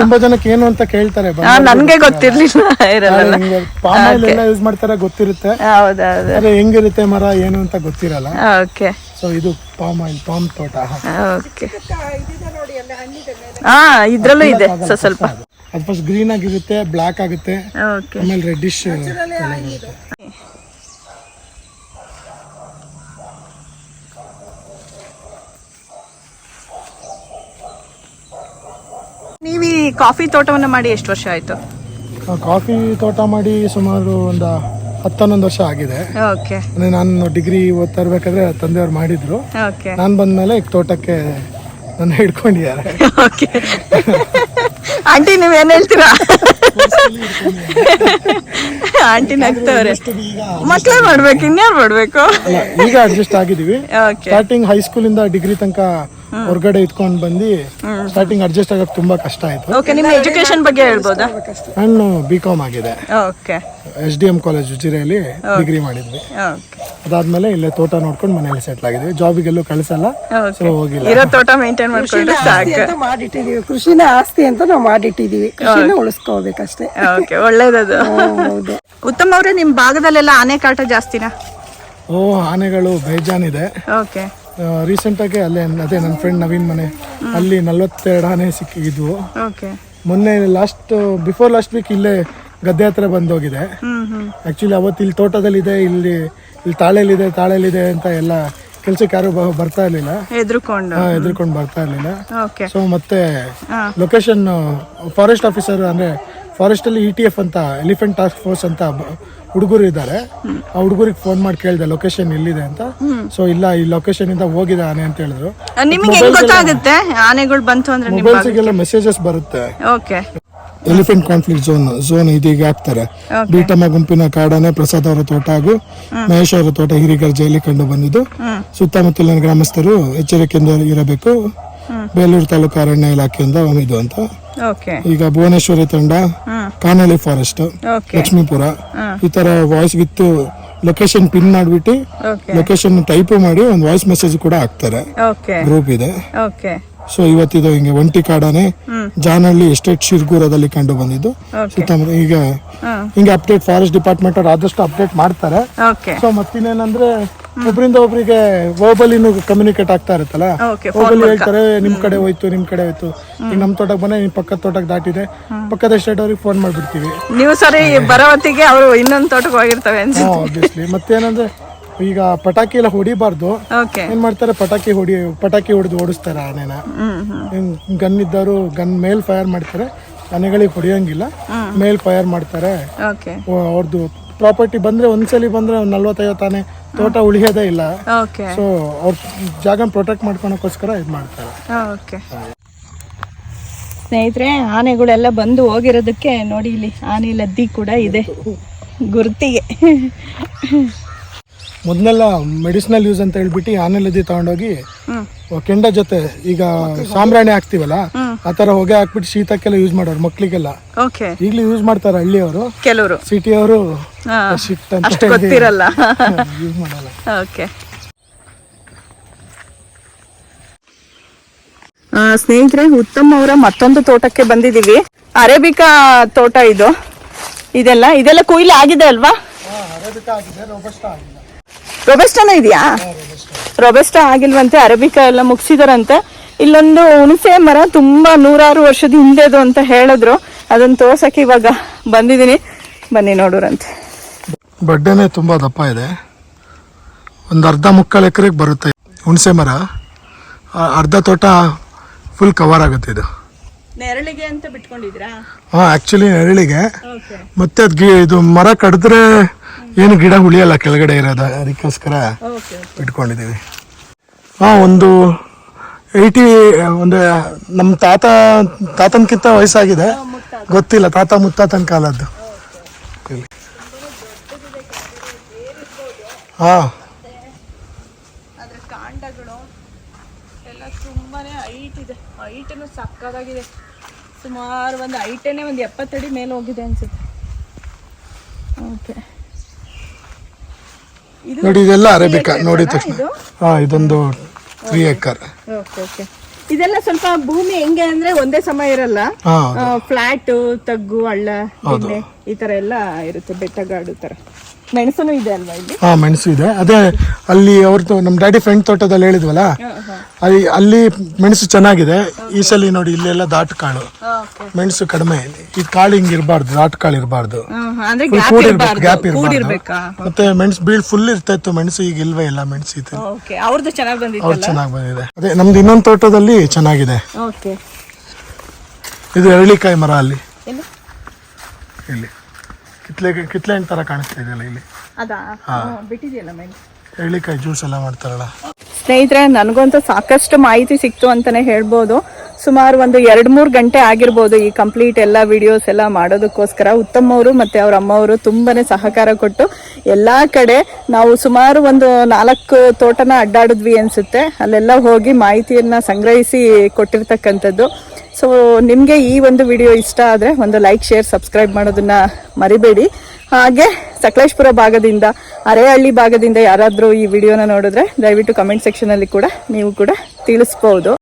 ತುಂಬಾ ಜನಕ್ಕೆ ಏನು ಅಂತ ಕೇಳ್ತಾರೆ ನನ್ಗೆ ಗೊತ್ತಿರ್ಲಿಲ್ಲ ಇರಲ್ಲ. ಯೂಸ್ ಮಾಡ್ತಾರೆ ಗೊತ್ತಿರುತ್ತೆ. ಹೆಂಗಿರುತ್ತೆ ಮರ ಏನು ಅಂತ ಗೊತ್ತಿರಲ್ಲ. ಓಕೆ ಸೊ ಇದು ಪಾಮ್ ಆಯಿಲ್ ಪಾಮ್ ತೋಟ ಓಕೆ ಹಾ ಇದ್ರಲ್ಲೂ ಇದೆ ಸ್ವಲ್ಪ. ಅದು ಫಸ್ಟ್ ಗ್ರೀನ್ ಆಗಿರುತ್ತೆ ಬ್ಲಾಕ್ ಆಗುತ್ತೆ. ಓಕೆ ಆಮೇಲೆ ರೆಡ್ಡಿಶ್ ನೀವು ಈ ಕಾಫಿ ತೋಟವನ್ನ ಮಾಡಿ ಎಷ್ಟು ವರ್ಷ ಆಯ್ತು? ಕಾಫಿ ತೋಟ ಮಾಡಿ ಸುಮಾರು ಒಂದು ಹತ್ತನ್ನೊಂದು ವರ್ಷ ಆಗಿದೆ. ಓಕೆ ನಾನು ಡಿಗ್ರಿ ಓದ್ತಾ ಇರ್ಬೇಕಾದ್ರೆ ತಂದೆಯವ್ರು ಮಾಡಿದ್ರು. ಓಕೆ ನಾನು ಬಂದ್ಮೇಲೆ ಈಗ ತೋಟಕ್ಕೆ ನನ್ನ ಹಿಡ್ಕೊಂಡಿದ್ದಾರೆ. ಓಕೆ ಆಂಟಿ ನೀವೇನ್ ಹೇಳ್ತೀರಾ? ಆಂಟಿ ನಗ್ತವ್ರೆ. ಮಕ್ಳೇ ಮಾಡ್ಬೇಕು ಇನ್ಯಾರು ಮಾಡ್ಬೇಕು? ಈಗ ಅಡ್ಜಸ್ಟ್ ಆಗಿದೀವಿ ಸ್ಟಾರ್ಟಿಂಗ್ ಹೈಸ್ಕೂಲ್ ಇಂದ ಡಿಗ್ರಿ ತನಕ ಹೊರಗಡೆ ಇಟ್ಕೊಂಡು ಬಂದು ಸ್ಟಾರ್ಟಿಂಗ್ ಅಡ್ಜಸ್ಟ್ ಆಗಕ್ಕೆ ತುಂಬಾ ಕಷ್ಟ ಆಯ್ತು. ಓಕೆ ನಿಮ್ಮ ಎಜುಕೇಶನ್ ಬಗ್ಗೆ ಹೇಳ್ಬೋದಾ? ನಾನು ಬಿ ಕಾಮ್ ಆಗಿದೆ. Okay S D M college ಉಜಿರೆಯಲ್ಲಿ degree ಮಾಡಿದ್ವಿ. ಓಕೆ ಅದಾದ್ಮೇಲೆ ಇಲ್ಲೇ ತೋಟ ನೋಡ್ಕೊಂಡು ಮನೇಲಿ ಸೆಟ್ಲ್ ಆಗಿದ್ವಿ. ಜಾಬಿಗೆಲ್ಲೂ ಕಳಿಸಲ್ಲ ಸೊ ಹೋಗಿಲ್ಲ. ಇರೋ ತೋಟ ಮೇಂಟೈನ್ ಮಾಡ್ಕೊಂಡು ಸಾಕು. ಮಾಡಿಟ್ಟಿದೀವಿ. ಕೃಷಿನ ಆಸ್ತಿ ಅಂತ ನಾವು ಮಾಡಿಟ್ಟಿದೀವಿ. ಕೃಷಿನ ಉಳಿಸ್ಕೋಬೇಕಷ್ಟೇ. ಓಕೆ ಒಳ್ಳೇದದು. ಹೌದು ಉತ್ತಮ ಅವರೇ ನಿಮ್ ಭಾಗದಲ್ಲೆಲ್ಲ ಆನೆ ಕಾಟ ಜಾಸ್ತಿನಾ? ಓ ಆನೆಗಳು ಬೇಜಾನಿದೆ ಓಕೆ ರೀಸೆಂಟಾಗಿ ಅಲ್ಲೇ ಅದೇ ನನ್ನ ಫ್ರೆಂಡ್ ನವೀನ್ ಮನೆ ಅಲ್ಲಿ ನಲ್ವತ್ತೆರಡು ಆನೆ ಸಿಕ್ಕಿದ್ವು. ಓಕೆ. ಮೊನ್ನೆ ಲಾಸ್ಟ್ ಬಿಫೋರ್ ಲಾಸ್ಟ್ ವೀಕ್ ಇಲ್ಲೇ ಗದ್ದೆ ಹತ್ರ ಬಂದೋಗಿದೆ. ಆ್ಯಕ್ಚುಲಿ ಅವತ್ತು ಇಲ್ಲಿ ತೋಟದಲ್ಲಿದೆ ಇಲ್ಲಿ ಇಲ್ಲಿ ತಾಳೆಲ್ಲಿದೆ ತಾಳೆಲ್ಲಿದೆ ಅಂತ ಎಲ್ಲ ಕೆಲ್ಸಕ್ಕೆ ಯಾರು ಬರ್ತಾ ಇರಲಿಲ್ಲ. ಎದ್ರುಕೊಂಡು. ಬರ್ತಾ ಇರಲಿಲ್ಲ. ಸೊ ಮತ್ತೆ ಲೊಕೇಶನ್ ಫಾರೆಸ್ಟ್ ಆಫೀಸರ್ ಅಂದ್ರೆ ಫಾರೆಸ್ಟ್ ಅಲ್ಲಿ ಇ ಟಿ ಎಫ್ ಅಂತ ಎಲಿಫೆಂಟ್ ಟಾಸ್ಕ್ ಫೋರ್ಸ್ ಅಂತ ಹುಡುಗರು ಇದ್ದಾರೆ. ಆ ಹುಡುಗರಿಗೆ ಫೋನ್ ಮಾಡಿ ಕೇಳಿದೆ ಲೊಕೇಶನ್ ಎಲ್ಲಿದೆ ಅಂತ? ಸೊ ಇಲ್ಲ ಈ ಲೊಕೇಶನ್ ಇಂದ ಹೋಗಿದೆ ಆನೆ ಅಂತ ಹೇಳಿದ್ರು. ನಿಮಗೆ ಹೆಂಗ್ ಗೊತ್ತಾಗುತ್ತೆ? ಆನೆಗಳು ಬಂತು ಅಂದ್ರೆ ನಿಮ್ ಮೊಬೈಲ್ಸ್ಗೆಲ್ಲ ಮೆಸೇಜಸ್ ಬರುತ್ತೆ. Okay. Elephant conflict zone zone ಇದೀಗ ಹಾಕ್ತಾರೆ. ಬೀಟಮ್ಮ ಗುಂಪಿನ ಕಾಡಾನೆ ಪ್ರಸಾದ್ ಅವರ ತೋಟ ಹಾಗೂ ಮಹೇಶ್ ಅವರ ತೋಟ ಜೈಲಿ ಕಂಡು ಬಂದಿದ್ದು. ಸುತ್ತಮುತ್ತಲಿನ ಗ್ರಾಮಸ್ಥರು ಎಚ್ಚರಿಕೆಯಿಂದ ಇರಬೇಕು. ಬೇಲೂರು ತಾಲೂಕು ಅರಣ್ಯ ಇಲಾಖೆಯಿಂದ ಇದು ಅಂತ. ಓಕೆ ಈಗ ಭುವನೇಶ್ವರಿ ತಂಡ ಕಾನಲಿ ಫಾರೆಸ್ಟ್ ಓಕೆ ಲಕ್ಷ್ಮೀಪುರ. ಈ ತರ ವಾಯ್ಸ್ ವಿತ್ ಲೊಕೇಶನ್ ಪಿನ್ ಮಾಡ್ಬಿಟ್ಟು ಲೊಕೇಶನ್ ಟೈಪ್ ಮಾಡಿ ಒಂದು ವಾಯ್ಸ್ ಮೆಸೇಜ್ ಕೂಡ ಹಾಕ್ತಾರೆ. ಗ್ರೂಪ್ ಇದೆ. ಓಕೆ ಸೊ ಇವತ್ತಿದು ಹಿಂಗೆ ಒಂಟಿ ಕಾಡಾನೆ ಜಾನಹಳ್ಳಿ ಎಸ್ಟೇಟ್ ಶಿರ್ಗೂರದಲ್ಲಿ ಕಂಡು ಬಂದಿದ್ದು. ಸುತ್ತಮುತ್ತ ಈಗ ಹಿಂಗೆ ಅಪ್ಡೇಟ್ ಫಾರೆಸ್ಟ್ ಡಿಪಾರ್ಟ್ಮೆಂಟ್ ಅವ್ರು ಆದಷ್ಟು ಅಪ್ಡೇಟ್ ಮಾಡ್ತಾರೆ. ಸೊ ಮತ್ತಿನ್ನೇನಂದ್ರೆ ಒಬ್ಬರಿಂದ ಒಬ್ಬರಿಗೆ ಹೋಬಲಿ ಕಮ್ಯುನಿಕೇಟ್ ಆಗ್ತಾ ಇರುತ್ತಲ್ಲ? ಹೋಬಲಿ ಹೇಳ್ತಾರೆ ನಿಮ್ ಕಡೆ ಹೋಯ್ತು ನಿಮ್ ಕಡೆ ಹೋಯ್ತು. ಈಗ ನಮ್ ತೋಟಕ್ ಬಂದ್ರೆ ನಿಮ್ ಪಕ್ಕದ ತೋಟಕ್ಕೆ ದಾಟಿದೆ. ಪಕ್ಕದ ಸ್ಟೇಟ್ ಅವ್ರಿಗೆ ಫೋನ್ ಮಾಡ್ಬಿಡ್ತೀವಿ. ನೀವು ಸರಿ ಬರೋತ್ತಿಗೆ ಅವರು ಇನ್ನೊಂದು ತೋಟಕ್ಕೆ ಹೋಗಿರ್ತವೆ ಆಬ್ವಿಯಸ್ಲಿ ಮತ್ತೇನಂದ್ರೆ ಈಗ ಪಟಾಕಿ ಎಲ್ಲ ಹೊಡಿಬಾರ್ದು. ಏನ್ ಮಾಡ್ತಾರೆ ಪಟಾಕಿ ಹೊಡಿ ಪಟಾಕಿ ಹೊಡೆದು ಓಡಿಸ್ತಾರೆ ಆನೆನ. ಗನ್ ಇದ್ದವರು ಗನ್ ಮೇಲ್ ಫೈರ್ ಮಾಡ್ತಾರೆ ಆನೆಗಳಿಗೆ ಹೊಡಿಯೋಂಗಿಲ್ಲ. ಮೇಲ್ ಫೈರ್ ಮಾಡ್ತಾರೆ. ಅವ್ರದ್ದು ಪ್ರಾಪರ್ಟಿ ಬಂದ್ರೆ ಒಂದ್ಸಲಿ ಬಂದ್ರೆ ಒಂದ್ ನಲ್ವತ್ತೈವತ್ತು ಆನೆ ತೋಟ ಉಳಿಯೋದೇ ಇಲ್ಲ. ಓಕೆ ಸೊ ಅವ್ರ ಜಾಗ ಪ್ರೊಟೆಕ್ಟ್ ಮಾಡ್ಕೊಳಕೋಸ್ಕರ ಇದು ಮಾಡ್ತಾರೆ. ಓಕೆ ಸ್ನೇಹಿತರೆ ಆನೆಗಳೆಲ್ಲ ಬಂದು ಹೋಗಿರೋದಕ್ಕೆ ನೋಡಿ ಇಲ್ಲಿ ಆನೆ ಲದ್ದಿ ಕೂಡ ಇದೆ. ಗುರ್ತಿಗೆ. ಮೊದಲೆಲ್ಲ ಮೆಡಿಸಿನಲ್ ಯೂಸ್ ಅಂತ ಹೇಳ್ಬಿಟ್ಟು ಆನೆ ಲದ್ದಿ ತಗೊಂಡೋಗಿ ಕೆಂಡ ಜೊತೆ ಈಗ ಸಾಂಬ್ರಾಣಿ ಹಾಕ್ತಿವಲ್ಲ? ಆ ತರ ಹೊಗೆ ಹಾಕ್ಬಿಟ್ಟು ಶೀತಕ್ಕೆಲ್ಲ ಯೂಸ್ ಮಾಡೋರು ಮಕ್ಳಿಗೆಲ್ಲ. ಓಕೆ ಈಗಲೂ ಯೂಸ್ ಮಾಡ್ತಾರೆ ಹಳ್ಳಿಯವರು? ಕೆಲವರು. ಸಿಟಿಯವರು ಹಾ ಅಂತ ಅಷ್ಟು ಗೊತ್ತಿರಲ್ಲ. ಯೂಸ್ ಮಾಡಲ್ಲ. ಓಕೆ ಸ್ನೇಹಿತರೆ ಉತ್ತಮ್ ಅವರ ಮತ್ತೊಂದು ತೋಟಕ್ಕೆ ಬಂದಿದೀವಿ ಅರೇಬಿಕಾ ತೋಟ ಇದು. ಇದೆಲ್ಲ ಇದೆಲ್ಲ ಕೊಯ್ಲು ಆಗಿದೆ ಅಲ್ವಾ? ರೊಬೆಸ್ಟಾನ ಇದೆಯಾ? ರೊಬೆಸ್ಟಾ ಆಗಿಲ್ವಂತೆ ಅರೇಬಿಕಾ ಎಲ್ಲ ಮುಗಿಸಿದಾರಂತೆ. ಇಲ್ಲೊಂದು ಹುಣಸೆ ಮರ ತುಂಬಾ ನೂರಾರು ವರ್ಷದ ಹಿಂದೆದು ಅಂತ ಹೇಳಿದ್ರು. ಅದನ್ನ ತೋರ್ಸಕ್ಕೆ ಇವಾಗ ಬಂದಿದ್ದೀನಿ. ಬನ್ನಿ ನೋಡೋರಂತೆ. ಬಡ್ಡೆನೆ ತುಂಬಾ ದಪ್ಪ ಇದೆ. ಒಂದು ಅರ್ಧ ಮುಕ್ಕಾಲು ಎಕರೆಗೆ ಬರುತ್ತೆ ಹುಣಸೆ ಮರ. ಅರ್ಧ ತೋಟ ಫುಲ್ ಕವರ್ ಆಗುತ್ತೆ ಇದು. ನೆರಳಿಗೆ ಅಂತ ಬಿಟ್ಕೊಂಡಿದ್ರಾ ಹಾ ಆಕ್ಚುಲಿ ನೆರಳಿಗೆ. ಓಕೆ ಮತ್ತೆ ಅದು ಗಿ- ಇದು ಮರ ಕಡಿದ್ರೆ ಏನು ಗಿಡ ಉಳಿಯಲ್ಲ ಕೆಳಗಡೆ ಇರೋದ ಅದಕ್ಕೋಸ್ಕರ ಓಕೆ ಇಟ್ಕೊಂಡಿದ್ದೀವಿ. ಹಾ ಒಂದು ಏಯ್ಟಿ ಒಂದು ನಮ್ಮ ತಾತ ತಾತನಕ್ಕಿಂತ ವಯಸ್ಸಾಗಿದೆ. ಗೊತ್ತಿಲ್ಲ ತಾತ ಮುತ್ತಾತನ ಕಾಲದ್ದು. ಹಾಂ. ಸಕ್ಕದಾಗಿದೆ ಸುಮಾರು ಒಂದು ಹೈಟೇನೆ ಒಂದು ಎಪ್ಪತ್ತಡಿ ಮೇಲೆ ಹೋಗಿದೆ ಅನ್ಸುತ್ತೆ. ಓಕೆ. ನೋಡಿ ಇದೆಲ್ಲ ಅರೇಬಿಕಾ. ನೋಡಿದ ಇದು? ತಕ್ಷಣ. ಹಾ ಇದೊಂದು ತ್ರೀ ಏಕರ್ ಓಕೆ ಓಕೆ ಇದೆಲ್ಲ ಸ್ವಲ್ಪ ಭೂಮಿ ಹೆಂಗೆ ಅಂದ್ರೆ ಒಂದೇ ಸಮ ಇರಲ್ಲ. ಫ್ಲಾಟ್ ತಗ್ಗು ಹಳ್ಳ ಈ ತರ ಎಲ್ಲ ಇರುತ್ತೆ ಬೆಟ್ಟಗಾಡು ತರ. ಮೆಣಸನು ಇದೆ ಅಲ್ವಾ ಇಲ್ಲಿ? ಹಾ ಮೆಣಸು ಇದೆ. ಅದೇ ಅಲ್ಲಿ ಅವ್ರದ್ದು ನಮ್ಮ ಡ್ಯಾಡಿ ಫ್ರೆಂಡ್ ತೋಟದಲ್ಲಿ ಹೇಳಿದ್ವಲ್ಲ ಅಲ್ಲಿ ಅಲ್ಲಿ ಮೆಣಸು ಚೆನ್ನಾಗಿದೆ. ಈ ಸಲ ನೋಡಿ ಇಲ್ಲೆಲ್ಲ ದಾಟ್ ಕಾಳು ಮೆಣಸು ಕಡಿಮೆ. ಈ ಕಾಳು ಹಿಂಗ್ ಇರಬಾರ್ದು ದಾಟ್ ಕಾಳು ಇರಬಾರ್ದು Full ಗ್ಯಾಪ್ ಕೂಡ್ ಇರ್ಬೇಕು, ಇರಬಾರ್ದು. ಮತ್ತೆ ಮೆಣಸು ಬೀಳ್ ಫುಲ್ ಇರ್ತಾ ಇತ್ತು ಮೆಣಸು ಈಗ ಇಲ್ವೇ ಇಲ್ಲ ಮೆಣಸು ಇತ್ತು ಅವ್ರದ್ದು ಚೆನ್ನಾಗಿ ಅವ್ರು ಬಂದಿತ್ತಲ್ಲ ಚೆನ್ನಾಗಿ ಬಂದಿದೆ. ಅದೇ ನಮ್ದು ಇನ್ನೊಂದು ತೋಟದಲ್ಲಿ ಚೆನ್ನಾಗಿದೆ. ಇದು ಅರಳಿಕಾಯಿ ಮರ ಅಲ್ಲಿ. ಇಲ್ಲಿ. ಕಿತ್ಲೆ ಕಿತ್ಲೆ ಹಣ್ಣು ತರ ಕಾಣಿಸ್ತಾ ಇದೆಯಲ್ಲ ಇಲ್ಲಿ? ಅದಾ? ಬಿಟ್ಟಿದೆಯಲ್ಲ ಮೇಲೆ? ಜ್ಯೂಸ್ ಎಲ್ಲ ಮಾಡ್ತಾರಲ್ಲ. ಸ್ನೇಹಿತರೆ ನನಗಂತೂ ಸಾಕಷ್ಟು ಮಾಹಿತಿ ಸಿಕ್ತು ಅಂತಾನೆ ಹೇಳ್ಬೋದು. ಸುಮಾರು ಒಂದು ಎರಡು ಮೂರು ಗಂಟೆ ಆಗಿರ್ಬೋದು ಈ ಕಂಪ್ಲೀಟ್ ಎಲ್ಲ ವಿಡಿಯೋಸ್ ಎಲ್ಲ ಮಾಡೋದಕ್ಕೋಸ್ಕರ. ಉತ್ತಮ್ಮವರು ಮತ್ತೆ ಅವ್ರ ಅಮ್ಮವರು ತುಂಬಾನೇ ಸಹಕಾರ ಕೊಟ್ಟು ಎಲ್ಲಾ ಕಡೆ ನಾವು ಸುಮಾರು ಒಂದು ನಾಲ್ಕು ತೋಟನ ಅಡ್ಡಾಡಿದ್ವಿ ಅನ್ಸುತ್ತೆ. ಅಲ್ಲೆಲ್ಲ ಹೋಗಿ ಮಾಹಿತಿಯನ್ನ ಸಂಗ್ರಹಿಸಿ ಕೊಟ್ಟಿರ್ತಕ್ಕಂಥದ್ದು. ಸೊ ನಿಮಗೆ ಈ ಒಂದು ವಿಡಿಯೋ ಇಷ್ಟ ಆದರೆ ಒಂದು ಲೈಕ್ ಶೇರ್ ಸಬ್ಸ್ಕ್ರೈಬ್ ಮಾಡೋದನ್ನ ಮರಿಬೇಡಿ. ಹಾಗೆ ಸಕಲೇಶ್ಪುರ ಭಾಗದಿಂದ, ಅರೆಹಳ್ಳಿ ಭಾಗದಿಂದ ಯಾರಾದರೂ ಈ ವಿಡಿಯೋನ ನೋಡಿದ್ರೆ ದಯವಿಟ್ಟು ಕಮೆಂಟ್ ಸೆಕ್ಷನಲ್ಲಿ ಕೂಡ ನೀವು ಕೂಡ ತಿಳಿಸ್ಬೋದು.